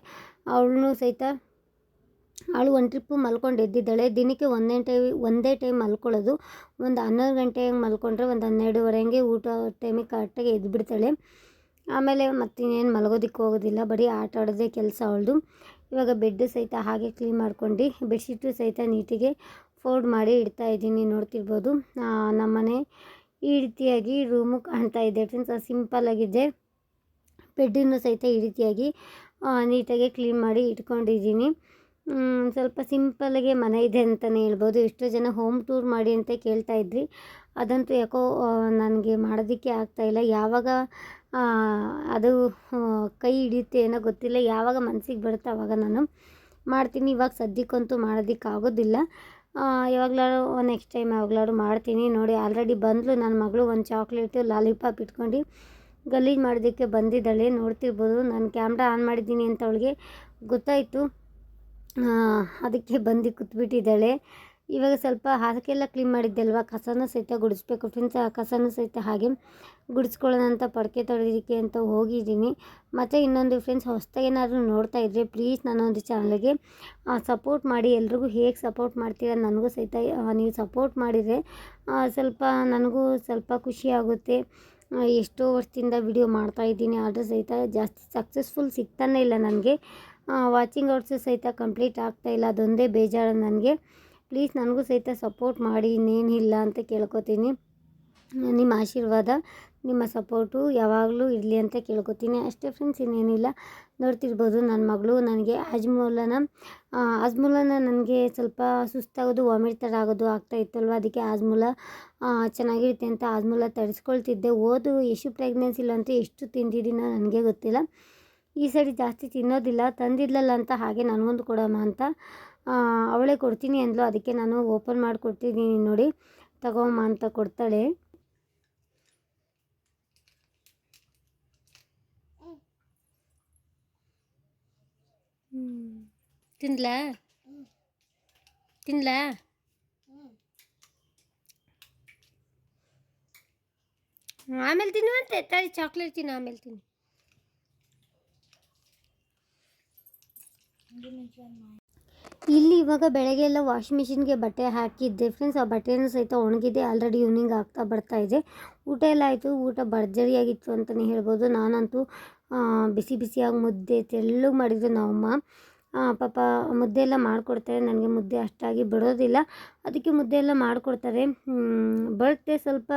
ಅವಳನ್ನು ಸಹಿತ ಅವಳು ಒಂದು ಟ್ರಿಪ್ಪು ಮಲ್ಕೊಂಡು ಎದ್ದಿದ್ದಾಳೆ. ದಿನಕ್ಕೆ ಒಂದೇ ಟೈಮ್ ಒಂದೇ ಟೈಮ್ ಮಲ್ಕೊಳ್ಳೋದು. ಒಂದು ಹನ್ನೊಂದು ಗಂಟೆ ಹಂಗೆ ಮಲ್ಕೊಂಡ್ರೆ ಒಂದು ಹನ್ನೆರಡುವರೆ ಹಂಗೆ ಊಟ ಟೈಮಿಗೆ ಕರೆಕ್ಟಾಗಿ ಎದ್ದುಬಿಡ್ತಾಳೆ ಆಮೇಲೆ ಮತ್ತಿನ್ನೇನು ಮಲಗೋದಕ್ಕೆ ಹೋಗೋದಿಲ್ಲ. ಬರೀ ಆಟ ಆಡೋದೇ ಕೆಲಸ ಅವಳದು. ಇವಾಗ ಬೆಡ್ ಸಹಿತ ಹಾಗೆ ಕ್ಲೀನ್ ಮಾಡ್ಕೊಂಡು ಬೆಡ್ಶೀಟು ಸಹಿತ ನೀಟಿಗೆ ಫೋಲ್ಡ್ ಮಾಡಿ ಇಡ್ತಾ ಇದ್ದೀನಿ ನೋಡ್ತಿರ್ಬೋದು. ನಮ್ಮನೆ ಈ ರೀತಿಯಾಗಿ ರೂಮು ಕಾಣ್ತಾ ಇದೆ ಫ್ರೆಂಡ್ಸ್ ಸಿಂಪಲ್ಲಾಗಿದೆ ಬೆಡ್ಡನ್ನು ಸಹಿತ ಈ ರೀತಿಯಾಗಿ ನೀಟಾಗೆ ಕ್ಲೀನ್ ಮಾಡಿ ಇಟ್ಕೊಂಡಿದ್ದೀನಿ. ಸ್ವಲ್ಪ ಸಿಂಪಲ್ಲಾಗೆ ಮನೆ ಇದೆ ಅಂತಲೇ ಹೇಳ್ಬೋದು. ಎಷ್ಟೋ ಜನ ಹೋಮ್ ಟೂರ್ ಮಾಡಿ ಅಂತ ಕೇಳ್ತಾ ಇದ್ವಿ ಅದಂತೂ ಯಾಕೋ ನನಗೆ ಮಾಡೋದಕ್ಕೆ ಆಗ್ತಾಯಿಲ್ಲ ಯಾವಾಗ ಅದು ಕೈ ಹಿಡಿಯುತ್ತೆ ಏನೋ ಗೊತ್ತಿಲ್ಲ. ಯಾವಾಗ ಮನಸ್ಸಿಗೆ ಬರುತ್ತೆ ಆವಾಗ ನಾನು ಮಾಡ್ತೀನಿ. ಇವಾಗ ಸದ್ಯಕ್ಕಂತೂ ಮಾಡೋದಕ್ಕೆ ಆಗೋದಿಲ್ಲ. ಯಾವಾಗಲಾದ್ರು ನೆಕ್ಸ್ಟ್ ಟೈಮ್ ಯಾವಾಗಲಾದ್ರು ಮಾಡ್ತೀನಿ. ನೋಡಿ ಆಲ್ರೆಡಿ ಬಂದಳು ನನ್ನ ಮಗಳು ಒಂದು ಚಾಕ್ಲೇಟು ಲಾಲಿಪಾಪ್ ಇಟ್ಕೊಂಡು ಗಲೀಜು ಮಾಡೋದಕ್ಕೆ ಬಂದಿದ್ದಾಳೆ. ನೋಡ್ತಿರ್ಬೋದು. ನಾನು ಕ್ಯಾಮ್ರಾ ಆನ್ ಮಾಡಿದ್ದೀನಿ ಅಂತ ಅವಳಿಗೆ ಗೊತ್ತಾಯಿತು. ಅದಕ್ಕೆ ಬಂದು ಕೂತ್ಬಿಟ್ಟಿದ್ದಾಳೆ. ಇವಾಗ ಸ್ವಲ್ಪ ಹಾಸಿಗೆಲ್ಲ ಕ್ಲೀನ್ ಮಾಡಿದ್ದೆಲ್ವ ಕಸನೂ ಸಹಿತ ಗುಡಿಸ್ಬೇಕು. ಫ್ರೆಂಡ್ಸ್ ಆ ಕಸನೂ ಸಹಿತ ಹಾಗೆ ಗುಡಿಸ್ಕೊಳ್ಳೋಣ ಅಂತ ಪಡಕೆ ತೊಳೆಯೋದಕ್ಕೆ ಅಂತ ಹೋಗಿದ್ದೀನಿ. ಮತ್ತು ಇನ್ನೊಂದು ಫ್ರೆಂಡ್ಸ್ ಹೊಸ್ದಾಗಿ ಏನಾದರೂ ನೋಡ್ತಾ ಇದ್ದರೆ ಪ್ಲೀಸ್ ನನ್ನೊಂದು ಚಾನಲ್ಗೆ ಸಪೋರ್ಟ್ ಮಾಡಿ. ಎಲ್ರಿಗೂ ಹೇಗೆ ಸಪೋರ್ಟ್ ಮಾಡ್ತೀರ ನನಗೂ ಸಹಿತ ನೀವು ಸಪೋರ್ಟ್ ಮಾಡಿದರೆ ಸ್ವಲ್ಪ ನನಗೂ ಸ್ವಲ್ಪ ಖುಷಿ ಆಗುತ್ತೆ. ಆ, ಎಷ್ಟೋ ವರ್ಷದಿಂದ ವಿಡಿಯೋ ಮಾಡ್ತಾ ಇದ್ದೀನಿ. ಆದರೂ ಸಹಿತ ಜಾಸ್ತಿ ಸಕ್ಸಸ್ಫುಲ್ ಸಿಗ್ತಾನೇ ಇಲ್ಲ ನನಗೆ. ವಾಚಿಂಗ್ ಅವರ್ಸು ಸಹಿತ ಕಂಪ್ಲೀಟ್ ಆಗ್ತಾ ಇಲ್ಲ. ಅದೊಂದೇ ಬೇಜಾರು ನನಗೆ. ಪ್ಲೀಸ್ ನನಗೂ ಸಹಿತ ಸಪೋರ್ಟ್ ಮಾಡಿ ಇನ್ನೇನಿಲ್ಲ ಅಂತ ಕೇಳ್ಕೊತೀನಿ. ನಿಮ್ಮ ಆಶೀರ್ವಾದ, ನಿಮ್ಮ ಸಪೋರ್ಟು ಯಾವಾಗಲೂ ಇರಲಿ ಅಂತ ಕೇಳ್ಕೊತೀನಿ. ಅಷ್ಟೇ ಫ್ರೆಂಡ್ಸ್ ಇನ್ನೇನಿಲ್ಲ. ನೋಡ್ತಿರ್ಬೋದು ನನ್ನ ಮಗಳು ನನಗೆ. ಆಜ್ಮೂಲನ ಆಜ್ಮೂಲನ ನನಗೆ ಸ್ವಲ್ಪ ಸುಸ್ತಾಗೋದು ವಾಮಿಟ್ ಥರ ಆಗೋದು ಆಗ್ತಾ ಇತ್ತಲ್ವ? ಅದಕ್ಕೆ ಆಜ್ಮೂಲ ಚೆನ್ನಾಗಿರುತ್ತೆ ಅಂತ ಆಜ್ಮೂಲ ತರಿಸ್ಕೊಳ್ತಿದ್ದೆ ಓದು ಎಷ್ಟು ಅಂತ ಎಷ್ಟು ತಿಂದಿದ್ದೀನೋ ನನಗೆ ಗೊತ್ತಿಲ್ಲ. ಈ ಸರಿ ಜಾಸ್ತಿ ತಿನ್ನೋದಿಲ್ಲ ತಂದಿದ್ಲಲ್ಲ ಅಂತ ಹಾಗೆ ನನಗೊಂದು ಕೊಡಮ್ಮ ಅಂತ ಅವಳೇ ಕೊಡ್ತೀನಿ ಅಂದ್ಲು. ಅದಕ್ಕೆ ನಾನು ಓಪನ್ ಮಾಡಿ ಕೊಡ್ತಿದ್ದೀನಿ ನೋಡಿ ತಗೊಮ್ಮ ಅಂತ ಕೊಡ್ತಾಳೆ. ತಿನ್ಲಾ ತಿನ್ಲಾ ಆಮೇಲೆ ತಿನ್ನುವಂತೆ. ತಾಳಿ, ಚಾಕ್ಲೇಟ್ ತಿನ್ನು, ಆಮೇಲೆ ತಿನ್ನು. ಇಲ್ಲಿ ಇವಾಗ ಬೆಳಗ್ಗೆ ಎಲ್ಲ ವಾಷಿಂಗ್ ಮಿಷಿನ್ಗೆ ಬಟ್ಟೆ ಹಾಕಿದ್ದೆ. ಫ್ರೆಂಡ್ಸ್ ಆ ಬಟ್ಟೆನೂ ಸಹಿತ ಒಣಗಿದೆ. ಆಲ್ರೆಡಿ ಈವ್ನಿಂಗ್ ಆಗ್ತಾ ಬರ್ತಾ ಇದೆ. ಊಟ ಎಲ್ಲ ಆಯಿತು. ಊಟ ಭರ್ಜರಿಯಾಗಿತ್ತು ಅಂತಲೇ ಹೇಳ್ಬೋದು. ನಾನಂತೂ ಬಿಸಿ ಬಿಸಿಯಾಗಿ ಮುದ್ದೆ ತೆಳ್ಳಗೆ ಮಾಡಿದ್ರು ನಮ್ಮಮ್ಮ ಪಾಪ ಮುದ್ದೆ ಎಲ್ಲ ಮಾಡಿಕೊಡ್ತಾರೆ. ನನಗೆ ಮುದ್ದೆ ಅಷ್ಟಾಗಿ ಬಿಡೋದಿಲ್ಲ. ಅದಕ್ಕೆ ಮುದ್ದೆ ಎಲ್ಲ ಮಾಡಿಕೊಡ್ತಾರೆ. ಬರುತ್ತೆ ಸ್ವಲ್ಪ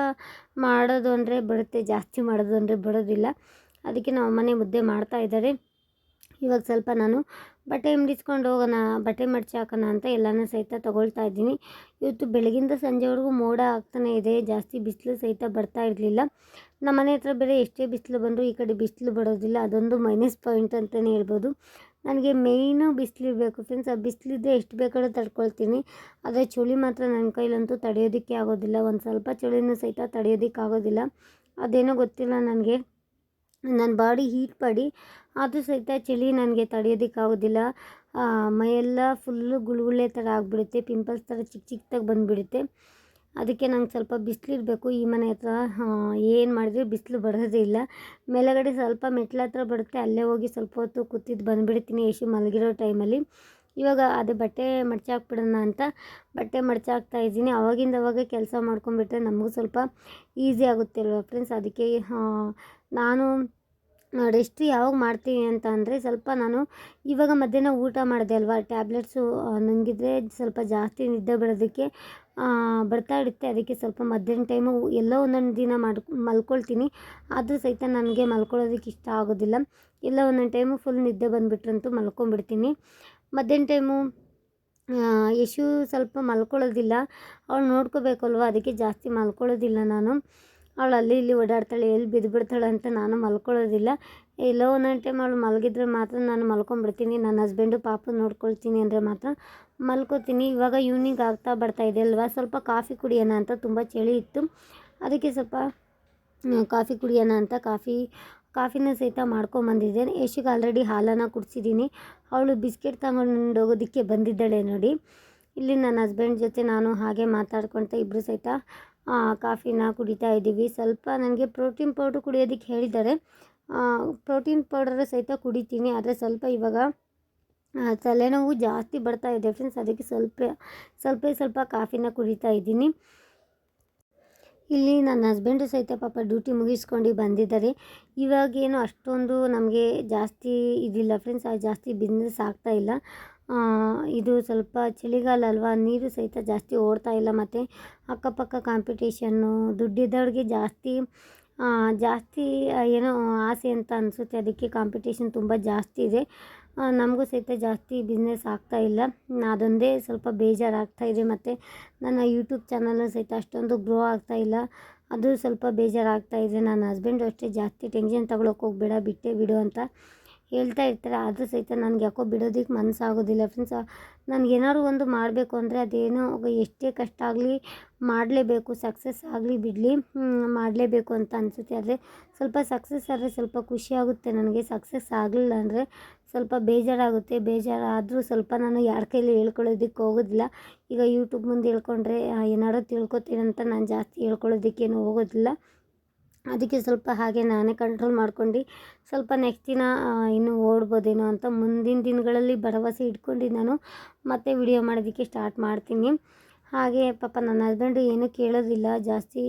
ಮಾಡೋದು ಅಂದರೆ ಬರುತ್ತೆ. ಜಾಸ್ತಿ ಮಾಡೋದು ಅಂದರೆ ಬಿಡೋದಿಲ್ಲ. ಅದಕ್ಕೆ ನಮ್ಮ ಮನೆ ಮುದ್ದೆ ಮಾಡ್ತಾ ಇದ್ದಾರೆ. ಇವಾಗ ಸ್ವಲ್ಪ ನಾನು ಬಟ್ಟೆ ಹಿಂಡಿಸ್ಕೊಂಡು ಹೋಗೋಣ, ಬಟ್ಟೆ ಮಡಿಸಿ ಹಾಕೋಣ ಅಂತ ಎಲ್ಲನೂ ಸಹಿತ ತೊಗೊಳ್ತಾ ಇದ್ದೀನಿ. ಇವತ್ತು ಬೆಳಗಿಂದ ಸಂಜೆವರೆಗೂ ಮೋಡ ಆಗ್ತಾನೆ ಇದೆ, ಜಾಸ್ತಿ ಬಿಸಿಲು ಸಹಿತ ಬರ್ತಾ ಇರಲಿಲ್ಲ. ನಮ್ಮ ಮನೆ ಹತ್ರ ಬೇರೆ ಎಷ್ಟೇ ಬಿಸಿಲು ಬಂದರೂ ಈ ಕಡೆ ಬಿಸಿಲು ಬರೋದಿಲ್ಲ, ಅದೊಂದು ಮೈನಸ್ ಪಾಯಿಂಟ್ ಅಂತಲೇ ಹೇಳ್ಬೋದು. ನನಗೆ ಮೇಯ್ನು ಬಿಸಿಲಿರಬೇಕು ಫ್ರೆಂಡ್ಸ್ ಆ ಬಿಸಿಲಿದ್ದರೆ ಎಷ್ಟು ಬೇಕಾದ್ರೂ ತಡ್ಕೊಳ್ತೀನಿ. ಆದರೆ ಚಳಿ ಮಾತ್ರ ನನ್ನ ಕೈಲಂತೂ ತಡೆಯೋದಕ್ಕೆ ಆಗೋದಿಲ್ಲ, ಒಂದು ಸ್ವಲ್ಪ ಚಳಿನೂ ಸಹಿತ ತಡೆಯೋದಕ್ಕೆ ಆಗೋದಿಲ್ಲ ಅದೇನೋ ಗೊತ್ತಿಲ್ಲ ನನಗೆ. ನನ್ನ ಬಾಡಿ ಹೀಟ್ ಮಾಡಿ ಅದು ಸಹಿತ ಚಳಿ ನನಗೆ ತಡೆಯೋದಕ್ಕಾಗೋದಿಲ್ಲ ಮೈಯೆಲ್ಲ ಫುಲ್ಲು ಗುಳುಗುಳೆ ಥರ ಆಗಿಬಿಡುತ್ತೆ. ಪಿಂಪಲ್ಸ್ ಥರ ಚಿಕ್ಕ ಚಿಕ್ಕದಾಗಿ ಬಂದುಬಿಡುತ್ತೆ. ಅದಕ್ಕೆ ನಂಗೆ ಸ್ವಲ್ಪ ಬಿಸಿಲಿರಬೇಕು ಈ ಮನೆ ಹತ್ರ ಏನು ಮಾಡಿದ್ರು ಬಿಸಿಲು ಬರೋದೇ ಇಲ್ಲ. ಮೇಲುಗಡೆ ಸ್ವಲ್ಪ ಮೆಟ್ಲ ಹತ್ರ ಬರುತ್ತೆ. ಅಲ್ಲೇ ಹೋಗಿ ಸ್ವಲ್ಪ ಹೊತ್ತು ಕೂತಿದ್ದು ಬಂದುಬಿಡ್ತೀನಿ. ಯಶು ಮಲಗಿರೋ ಟೈಮಲ್ಲಿ. ಇವಾಗ ಅದು ಬಟ್ಟೆ ಮಡ್ಚಾಕ್ಬಿಡೋಣ ಅಂತ ಬಟ್ಟೆ ಮಡ್ಚಾಕ್ತಾ ಇದ್ದೀನಿ. ಅವಾಗಿಂದ ಅವಾಗ ಕೆಲಸ ಮಾಡ್ಕೊಂಡ್ಬಿಟ್ರೆ ನಮಗೂ ಸ್ವಲ್ಪ ಈಸಿ ಆಗುತ್ತೆ ಅಲ್ವಾ ಫ್ರೆಂಡ್ಸ್? ಅದಕ್ಕೆ ನಾನು ರೆಸ್ಟ್ ಯಾವಾಗ ಮಾಡ್ತೀನಿ ಅಂತ ಅಂದರೆ ಸ್ವಲ್ಪ ನಾನು ಇವಾಗ ಮಧ್ಯಾಹ್ನ ಊಟ ಮಾಡಿದೆ ಅಲ್ವಾ ಟ್ಯಾಬ್ಲೆಟ್ಸು ನುಂಗಿದ್ರೆ ಸ್ವಲ್ಪ ಜಾಸ್ತಿ ನಿದ್ದೆ ಬರೋದಕ್ಕೆ ಬರ್ತಾ ಇರುತ್ತೆ. ಅದಕ್ಕೆ ಸ್ವಲ್ಪ ಮಧ್ಯಾಹ್ನ ಟೈಮು ಎಲ್ಲೋ ಒಂದೊಂದು ದಿನ ಮಾಡಿ, ಮಲ್ಕೊಳ್ತೀನಿ. ಆದರೂ ಸಹಿತ ನನಗೆ ಮಲ್ಕೊಳ್ಳೋದಕ್ಕೆ ಇಷ್ಟ ಆಗೋದಿಲ್ಲ. ಎಲ್ಲ ಒಂದೊಂದು ಟೈಮು ಫುಲ್ ನಿದ್ದೆ ಬಂದುಬಿಟ್ರಂತೂ ಮಲ್ಕೊಂಡ್ಬಿಡ್ತೀನಿ. ಮಧ್ಯಾಹ್ನ ಟೈಮು ಯಶು ಸ್ವಲ್ಪ ಮಲ್ಕೊಳ್ಳೋದಿಲ್ಲ. ಅವಳು ನೋಡ್ಕೋಬೇಕಲ್ವ ಅದಕ್ಕೆ ಜಾಸ್ತಿ ಮಲ್ಕೊಳ್ಳೋದಿಲ್ಲ ನಾನು. ಅವಳು ಅಲ್ಲಿ ಇಲ್ಲಿ ಓಡಾಡ್ತಾಳೆ, ಎಲ್ಲಿ ಬಿದ್ದುಬಿಡ್ತಾಳೆ ಅಂತ ನಾನು ಮಲ್ಕೊಳ್ಳೋದಿಲ್ಲ. ಎಲ್ಲೋ ಒಂದೊಂದು ಟೈಮ್ ಅವಳು ಮಲಗಿದ್ರೆ ಮಾತ್ರ ನಾನು ಮಲ್ಕೊಂಡ್ಬಿಡ್ತೀನಿ. ನನ್ನ ಹಸ್ಬೆಂಡು ಪಾಪ ನೋಡ್ಕೊಳ್ತೀನಿ ಅಂದರೆ ಮಾತ್ರ ಮಲ್ಕೋತೀನಿ. ಇವಾಗ ಈವ್ನಿಂಗ್ ಆಗ್ತಾ ಬರ್ತಾ ಇದೆ ಅಲ್ವಾ? ಸ್ವಲ್ಪ ಕಾಫಿ ಕುಡಿಯೋಣ ಅಂತ ತುಂಬ ಚಳಿ ಇತ್ತು. ಅದಕ್ಕೆ ಸ್ವಲ್ಪ ಕಾಫಿ ಕುಡಿಯೋಣ ಅಂತ ಕಾಫಿ, ಕಾಫಿನ ಸಹಿತ ಮಾಡ್ಕೊಂಬಂದಿದ್ದೇನೆ. ಯಶಿಗೆ ಆಲ್ರೆಡಿ ಹಾಲನ್ನು ಕುಡಿಸಿದ್ದೀನಿ. ಅವಳು ಬಿಸ್ಕೆಟ್ ತಗೊಂಡು ಹೋಗೋದಕ್ಕೆ ಬಂದಿದ್ದಾಳೆ ನೋಡಿ. ಇಲ್ಲಿ ನನ್ನ ಹಸ್ಬೆಂಡ್ ಜೊತೆ ನಾನು ಹಾಗೆ ಮಾತಾಡ್ಕೊಳ್ತಾ ಇಬ್ಬರು ಸಹಿತ ಕಾಫಿನ ಕುಡಿತಾ ಇದ್ದೀವಿ. ಸ್ವಲ್ಪ ನನಗೆ ಪ್ರೋಟೀನ್ ಪೌಡ್ರ್ ಕುಡಿಯೋದಕ್ಕೆ ಹೇಳಿದ್ದಾರೆ. ಪ್ರೋಟೀನ್ ಪೌಡರ್ ಸಹಿತ ಕುಡಿತೀನಿ, ಆದರೆ ಸ್ವಲ್ಪ ಇವಾಗ ತಲೆನೋವು ಜಾಸ್ತಿ ಬರ್ತಾ ಇದೆ ಫ್ರೆಂಡ್ಸ್. ಅದಕ್ಕೆ ಸ್ವಲ್ಪ ಸ್ವಲ್ಪ ಸ್ವಲ್ಪ ಕಾಫಿನ ಕುಡಿತಾ ಇದ್ದೀನಿ. ಇಲ್ಲಿ ನನ್ನ ಹಸ್ಬೆಂಡು ಸಹಿತ ಪಾಪ ಡ್ಯೂಟಿ ಮುಗಿಸ್ಕೊಂಡು ಬಂದಿದ್ದಾರೆ. ಇವಾಗೇನು ಅಷ್ಟೊಂದು ನಮಗೆ ಜಾಸ್ತಿ ಇದಿಲ್ಲ ಫ್ರೆಂಡ್ಸ್. ಜಾಸ್ತಿ ಬಿಸ್ನೆಸ್ ಆಗ್ತಾ ಇಲ್ಲ. ಇದು ಸ್ವಲ್ಪ ಚಳಿಗಾಲ ಅಲ್ವಾ? ನೀರು ಸಹಿತ ಜಾಸ್ತಿ ಓಡ್ತಾ ಇಲ್ಲ ಮತ್ತು ಅಕ್ಕಪಕ್ಕ ಕಾಂಪಿಟೇಷನ್ನು ದುಡ್ಡಿದ್ದವ್ರಿಗೆ ಜಾಸ್ತಿ ಜಾಸ್ತಿ ಏನೋ ಆಸೆ ಅಂತ ಅನಿಸುತ್ತೆ. ಅದಕ್ಕೆ ಕಾಂಪಿಟೇಷನ್ ತುಂಬ ಜಾಸ್ತಿ ಇದೆ. ನಮಗೂ ಸಹಿತ ಜಾಸ್ತಿ ಬಿಸ್ನೆಸ್ ಆಗ್ತಾ ಇಲ್ಲ. ಅದೊಂದೇ ಸ್ವಲ್ಪ ಬೇಜಾರಾಗ್ತಾ ಇದೆ ಮತ್ತು ನನ್ನ ಯೂಟ್ಯೂಬ್ ಚಾನಲ್ಲು ಸಹಿತ ಅಷ್ಟೊಂದು ಗ್ರೋ ಆಗ್ತಾ ಇಲ್ಲ. ಅದು ಸ್ವಲ್ಪ ಬೇಜಾರಾಗ್ತಾ ಇದೆ. ನನ್ನ ಹಸ್ಬೆಂಡು ಅಷ್ಟೇ ಜಾಸ್ತಿ ಟೆನ್ಷನ್ ತಗೊಳಕ್ಕೆ ಹೋಗ್ಬೇಡ, ಬಿಟ್ಟೆ ಬಿಡು ಅಂತ ಹೇಳ್ತಾ ಇರ್ತಾರೆ. ಆದರೂ ಸಹಿತ ನನಗೆ ಯಾಕೋ ಬಿಡೋದಕ್ಕೆ ಮನಸ್ಸಾಗೋದಿಲ್ಲ ಫ್ರೆಂಡ್ಸ್ ನನಗೇನಾದ್ರು ಒಂದು ಮಾಡಬೇಕು ಅಂದರೆ ಅದೇನೋ ಎಷ್ಟೇ ಕಷ್ಟ ಆಗಲಿ ಮಾಡಲೇಬೇಕು ಸಕ್ಸಸ್ ಆಗಲಿ ಬಿಡಲಿ. ಮಾಡಲೇಬೇಕು ಅಂತ ಅನಿಸುತ್ತೆ. ಆದರೆ ಸ್ವಲ್ಪ ಸಕ್ಸಸ್ ಆದರೆ ಸ್ವಲ್ಪ ಖುಷಿಯಾಗುತ್ತೆ ನನಗೆ. ಸಕ್ಸಸ್ ಆಗಲಿಲ್ಲ ಅಂದರೆ ಸ್ವಲ್ಪ ಬೇಜಾರಾಗುತ್ತೆ. ಬೇಜಾರಾದರೂ ಸ್ವಲ್ಪ ನಾನು ಯಾರ ಕೈಲಿ ಹೇಳ್ಕೊಳ್ಳೋದಕ್ಕೆ ಹೋಗೋದಿಲ್ಲ. ಈಗ ಯೂಟ್ಯೂಬ್ ಮುಂದೆ ಹೇಳ್ಕೊಂಡ್ರೆ ಏನಾದ್ರು ತಿಳ್ಕೊತೀನಿ ಅಂತ ನಾನು ಜಾಸ್ತಿ ಹೇಳ್ಕೊಳ್ಳೋದಕ್ಕೇನು ಹೋಗೋದಿಲ್ಲ. ಅದಕ್ಕೆ ಸ್ವಲ್ಪ ಹಾಗೆ ನಾನೇ ಕಂಟ್ರೋಲ್ ಮಾಡ್ಕೊಂಡು ಸ್ವಲ್ಪ ನೆಕ್ಸ್ಟ್ ದಿನ ಇನ್ನೂ ಓಡ್ಬೋದೇನೋ ಅಂತ ಮುಂದಿನ ದಿನಗಳಲ್ಲಿ ಭರವಸೆ ಇಟ್ಕೊಂಡು ನಾನು ಮತ್ತೆ ವಿಡಿಯೋ ಮಾಡೋದಕ್ಕೆ ಸ್ಟಾರ್ಟ್ ಮಾಡ್ತೀನಿ. ಹಾಗೆ ಪಾಪ ನನ್ನ ಹಸ್ಬೆಂಡು ಏನೂ ಕೇಳೋದಿಲ್ಲ, ಜಾಸ್ತಿ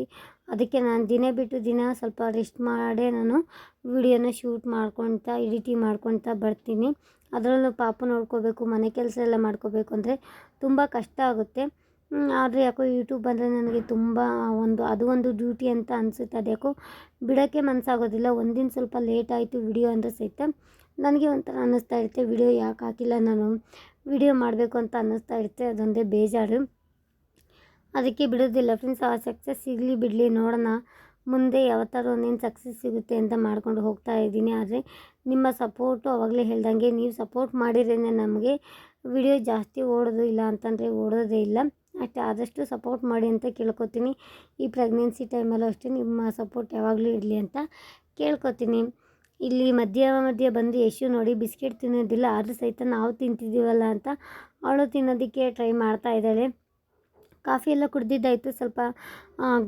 ಅದಕ್ಕೆ ನಾನು ದಿನ ಬಿಟ್ಟು ದಿನ ಸ್ವಲ್ಪ ರೆಸ್ಟ್ ಮಾಡೇ ನಾನು ವಿಡಿಯೋನ ಶೂಟ್ ಮಾಡ್ಕೊತ ಎಡಿಟಿಂಗ್ ಮಾಡ್ಕೊತ ಬರ್ತೀನಿ. ಅದರಲ್ಲೂ ಪಾಪ ನೋಡ್ಕೋಬೇಕು, ಮನೆ ಕೆಲಸ ಎಲ್ಲ ಮಾಡ್ಕೋಬೇಕು ಅಂದರೆ ತುಂಬ ಕಷ್ಟ ಆಗುತ್ತೆ. ಆದರೆ ಯಾಕೋ ಯೂಟ್ಯೂಬ್ ಅಂದರೆ ನನಗೆ ತುಂಬ ಒಂದು, ಅದು ಒಂದು ಡ್ಯೂಟಿ ಅಂತ ಅನಿಸುತ್ತೆ. ಅದು ಯಾಕೋ ಬಿಡೋಕ್ಕೆ ಮನಸ್ಸಾಗೋದಿಲ್ಲ ಒಂದಿನ ಸ್ವಲ್ಪ ಲೇಟ್ ಆಯಿತು ವಿಡಿಯೋ ಅಂದರೆ ಸಹಿತ ನನಗೆ ಒಂಥರ ಅನ್ನಿಸ್ತಾ ಇರುತ್ತೆ. ವಿಡಿಯೋ ಯಾಕೆ ಹಾಕಿಲ್ಲ ನಾನು? ವಿಡಿಯೋ ಮಾಡಬೇಕು ಅಂತ ಅನ್ನಿಸ್ತಾ ಇರುತ್ತೆ. ಅದೊಂದೇ ಬೇಜಾರು. ಅದಕ್ಕೆ ಬಿಡೋದಿಲ್ಲ. ಫ್ರೆಂಡ್ಸ್ ಆ ಸಕ್ಸಸ್ ಸಿಗಲಿ ಬಿಡಲಿ ನೋಡೋಣ. ಮುಂದೆ ಯಾವತ್ತಾರು ಒಂದೇನು ಸಕ್ಸಸ್ ಸಿಗುತ್ತೆ ಅಂತ ಮಾಡ್ಕೊಂಡು ಹೋಗ್ತಾ ಇದ್ದೀನಿ. ಆದರೆ ನಿಮ್ಮ ಸಪೋರ್ಟು ಅವಾಗಲೇ ಹೇಳ್ದಂಗೆ ನೀವು ಸಪೋರ್ಟ್ ಮಾಡಿದ್ರೇ ನಮಗೆ. ವಿಡಿಯೋ ಜಾಸ್ತಿ ಓಡೋದು ಇಲ್ಲ ಅಂತಂದರೆ ಓಡೋದೇ ಇಲ್ಲ. ಅಷ್ಟೇ ಆದಷ್ಟು ಸಪೋರ್ಟ್ ಮಾಡಿ ಅಂತ ಕೇಳ್ಕೊತೀನಿ. ಈ ಪ್ರೆಗ್ನೆನ್ಸಿ ಟೈಮಲ್ಲೂ ಅಷ್ಟೇ ನಿಮ್ಮ ಸಪೋರ್ಟ್ ಯಾವಾಗಲೂ ಇರಲಿ ಅಂತ ಕೇಳ್ಕೊತೀನಿ. ಇಲ್ಲಿ ಮಧ್ಯ ಮಧ್ಯ ಬಂದು ಯಶು ನೋಡಿ ಬಿಸ್ಕೆಟ್ ತಿನ್ನೋದಿಲ್ಲ, ಆದರೂ ಸಹಿತ ನಾವು ತಿಂತಿದ್ದೀವಲ್ಲ ಅಂತ ಅವಳು ತಿನ್ನೋದಕ್ಕೆ ಟ್ರೈ ಮಾಡ್ತಾ ಇದ್ದಾಳೆ. ಕಾಫಿ ಎಲ್ಲ ಕುಡ್ದಿದ್ದಾಯಿತು, ಸ್ವಲ್ಪ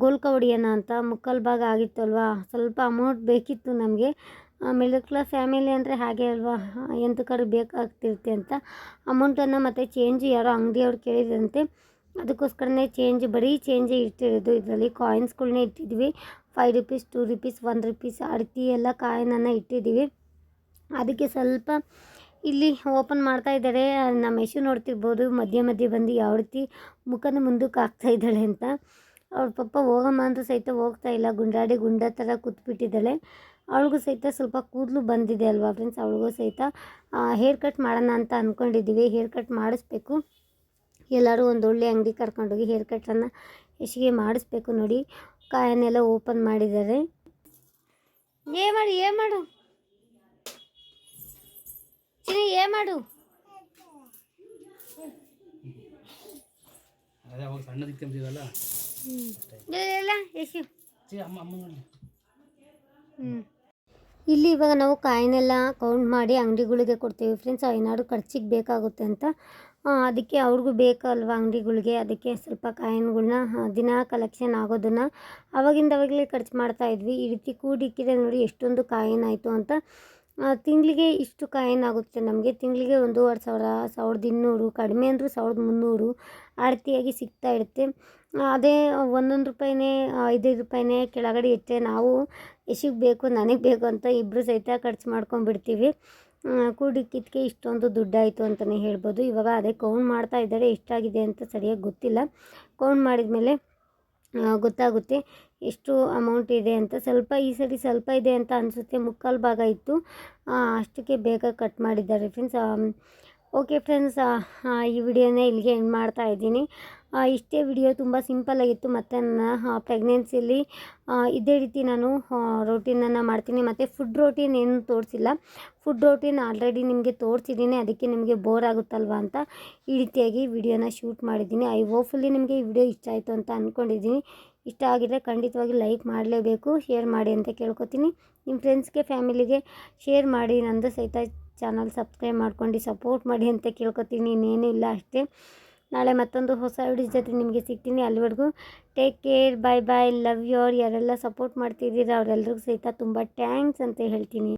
ಗೋಲ್ಕ ಹೊಡಿಯೋಣ ಅಂತ. ಮುಕ್ಕಲ್ ಭಾಗ ಆಗಿತ್ತಲ್ವಾ? ಸ್ವಲ್ಪ ಅಮೌಂಟ್ ಬೇಕಿತ್ತು ನಮಗೆ. ಮಿಡಲ್ ಕ್ಲಾಸ್ ಫ್ಯಾಮಿಲಿ ಅಂದರೆ ಹಾಗೆ ಅಲ್ವಾ? ಕಡೆ ಬೇಕಾಗ್ತಿರುತ್ತೆ ಅಂತ. ಅಮೌಂಟನ್ನು ಮತ್ತು ಚೇಂಜ್ ಯಾರೋ ಅಂಗಡಿಯವ್ರು ಕೇಳಿದಂತೆ ಅದಕ್ಕೋಸ್ಕರನೇ ಚೇಂಜ್ ಬರೀ ಚೇಂಜೇ ಇಟ್ಟಿರೋದು. ಇದರಲ್ಲಿ ಕಾಯಿನ್ಸ್ಗಳನ್ನೇ ಇಟ್ಟಿದ್ವಿ. Five rupees two rupees one rupees ರೀತಿ ಎಲ್ಲ ಕಾಯಿನನ್ನು ಇಟ್ಟಿದ್ದೀವಿ. ಅದಕ್ಕೆ ಸ್ವಲ್ಪ ಇಲ್ಲಿ ಓಪನ್ ಮಾಡ್ತಾ ಇದ್ದಾರೆ. ನಮ್ಮ ಯಶು ನೋಡ್ತಿರ್ಬೋದು, ಮಧ್ಯೆ ಮಧ್ಯೆ ಬಂದು ಯಾವ ರೀತಿ ಮುಖನ ಮುಂದಕ್ಕೆ ಹಾಕ್ತಾ ಇದ್ದಾಳೆ ಅಂತ. ಅವ್ರ ಪಪ್ಪ ಹೋಗಮ್ಮ ಅಂದರೂ ಸಹಿತ ಹೋಗ್ತಾ ಇಲ್ಲ. ಗುಂಡಾಡಿ ಗುಂಡ ಥರ ಕೂತ್ಬಿಟ್ಟಿದ್ದಾಳೆ. ಅವಳಿಗೂ ಸಹಿತ ಸ್ವಲ್ಪ ಕೂದಲು ಬಂದಿದೆ ಅಲ್ವಾ ಫ್ರೆಂಡ್ಸ್ ಅವಳಿಗೂ ಸಹಿತ ಹೇರ್ ಕಟ್ ಮಾಡೋಣ ಅಂತ ಅಂದ್ಕೊಂಡಿದ್ದೀವಿ ಹೇರ್ ಕಟ್ ಮಾಡಿಸ್ಬೇಕು. ಎಲ್ಲರೂ ಒಂದು ಒಳ್ಳೆ ಅಂಗಡಿ ಕರ್ಕೊಂಡೋಗಿ ಹೇರ್ ಕಟ್ಟನ್ನು ಹೆಚ್ಚಿಗೆ ಮಾಡಿಸ್ಬೇಕು ನೋಡಿ. ಕಾಯನ್ನೆಲ್ಲ ಓಪನ್ ಮಾಡಿದ್ದಾರೆ. ಏ ಮಾಡಿ ಏ ಮಾಡು. ಚಿನಿ ಏ ಮಾಡು. ಹ್ಞೂ ಇಲ್ಲಿ ಇವಾಗ ನಾವು ಕಾಯಿನೆಲ್ಲ ಕೌಂಟ್ ಮಾಡಿ ಅಂಗಡಿಗಳಿಗೆ ಕೊಡ್ತೀವಿ. ಫ್ರೆಂಡ್ಸ್ ಏನಾದ್ರು ಖರ್ಚಿಗೆ ಬೇಕಾಗುತ್ತೆ ಅಂತ ಅದಕ್ಕೆ ಅವ್ರಿಗೂ ಬೇಕಲ್ವ ಅಂಗಡಿಗಳಿಗೆ? ಅದಕ್ಕೆ ಸ್ವಲ್ಪ ಕಾಯಿನ್ಗಳ್ನ ದಿನ ಕಲೆಕ್ಷನ್ ಆಗೋದನ್ನು ಅವಾಗಿಂದ ಅವಾಗಲೇ ಖರ್ಚು ಮಾಡ್ತಾ ಇದ್ವಿ. ಈ ರೀತಿ ಕೂಡಿಕ್ಕಿದೆ ನೋಡಿ ಎಷ್ಟೊಂದು ಕಾಯಿನ್ ಆಯಿತು ಅಂತ. ತಿಂಗಳಿಗೆ ಇಷ್ಟು ಕಾಯಿನ್ ಆಗುತ್ತೆ ನಮಗೆ. ತಿಂಗಳಿಗೆ ಒಂದೂವರೆ ಸಾವಿರ, ಸಾವಿರದ ಇನ್ನೂರು, ಕಡಿಮೆ ಅಂದರೂ ಸಾವಿರದ ಮುನ್ನೂರು ಆ ರೀತಿಯಾಗಿ ಸಿಗ್ತಾ ಇರುತ್ತೆ. ಅದೇ ಒಂದೊಂದು ರೂಪಾಯಿನೇ, ಐದೈದು ರೂಪಾಯಿನೇ ಕೆಳಗಡೆ ಇಟ್ಟರೆ ನಾವು ಎಷ್ಟಿಗೆ ಬೇಕು, ನನಗೆ ಬೇಕು ಅಂತ ಇಬ್ಬರು ಸಹಿತ ಖರ್ಚು ಮಾಡ್ಕೊಂಡ್ಬಿಡ್ತೀವಿ. ಕೂಡಿಕ್ಕಿದ್ದಕ್ಕೆ ಇಷ್ಟೊಂದು ದುಡ್ಡಾಯಿತು ಅಂತಲೇ ಹೇಳ್ಬೋದು. ಇವಾಗ ಅದೇ ಕೌಂಟ್ ಮಾಡ್ತಾ ಇದ್ದಾರೆ, ಎಷ್ಟಾಗಿದೆ ಅಂತ ಸರಿಯಾಗಿ ಗೊತ್ತಿಲ್ಲ. ಕೌಂಟ್ ಮಾಡಿದ ಮೇಲೆ ಗೊತ್ತಾಗುತ್ತೆ ಎಷ್ಟು ಅಮೌಂಟ್ ಇದೆ ಅಂತ. ಸ್ವಲ್ಪ ಈ ಸರಿ ಸ್ವಲ್ಪ ಇದೆ ಅಂತ ಅನಿಸುತ್ತೆ, ಮುಕ್ಕಾಲು ಭಾಗ ಇತ್ತು. ಅಷ್ಟಕ್ಕೆ ಬೇಗ ಕಟ್ ಮಾಡಿದ್ದಾರೆ ಫ್ರೆಂಡ್ಸ್ ಓಕೆ ಫ್ರೆಂಡ್ಸ್ ಈ ವಿಡಿಯೋನೇ ಇಲ್ಲಿಗೆ ಎಂಡ್ ಮಾಡ್ತಾ ಇದ್ದೀನಿ. ಇಷ್ಟೇ ವಿಡಿಯೋ ತುಂಬ ಸಿಂಪಲ್ಲಾಗಿತ್ತು ಮತ್ತು ನನ್ನ ಪ್ರೆಗ್ನೆನ್ಸಿಯಲ್ಲಿ ಇದೇ ರೀತಿ ನಾನು ರೋಟೀನನ್ನು ಮಾಡ್ತೀನಿ. ಮತ್ತು ಫುಡ್ ರೋಟೀನ್ ಏನು ತೋರಿಸಿಲ್ಲ. ಫುಡ್ ರೋಟೀನ್ ಆಲ್ರೆಡಿ ನಿಮಗೆ ತೋರಿಸಿದ್ದೀನಿ. ಅದಕ್ಕೆ ನಿಮಗೆ ಬೋರ್ ಆಗುತ್ತಲ್ವ ಅಂತ ಈ ರೀತಿಯಾಗಿ ವಿಡಿಯೋನ ಶೂಟ್ ಮಾಡಿದ್ದೀನಿ. ಐ ಹೋಪ್ಫುಲ್ಲಿ ನಿಮಗೆ ಈ ವಿಡಿಯೋ ಇಷ್ಟ ಆಯಿತು ಅಂತ ಅಂದ್ಕೊಂಡಿದ್ದೀನಿ ಇಷ್ಟ ಆಗಿದ್ರೆ ಖಂಡಿತವಾಗಿ ಲೈಕ್ ಮಾಡಲೇಬೇಕು ಶೇರ್ ಮಾಡಿ ಅಂತ ಕೇಳ್ಕೊತೀನಿ. ನಿಮ್ಮ ಫ್ರೆಂಡ್ಸ್ಗೆ ಫ್ಯಾಮಿಲಿಗೆ ಶೇರ್ ಮಾಡಿ. ನಂದು ಸಹಿತ ಚಾನಲ್ ಸಬ್ಸ್ಕ್ರೈಬ್ ಮಾಡ್ಕೊಂಡು ಸಪೋರ್ಟ್ ಮಾಡಿ ಅಂತ ಕೇಳ್ಕೊತೀನಿ. ಇನ್ನೇನೂ ಇಲ್ಲ ಅಷ್ಟೇ. ನಾಳೆ ಮತ್ತೊಂದು ಹೊಸ ವಿಡಿಯೋ ಜೊತೆ ನಿಮಗೆ ಸಿಗ್ತೀನಿ ಅಲ್ಲಿವರೆಗೂ. Take care bye bye love your ಯಾರೆಲ್ಲ ಸಪೋರ್ಟ್ ಮಾಡ್ತಿದ್ದೀರಾ ಅವರೆಲ್ಲರಿಗೂ ಸಹಿತ ತುಂಬ ಟ್ಯಾಂಕ್ಸ್ ಅಂತ ಹೇಳ್ತೀನಿ.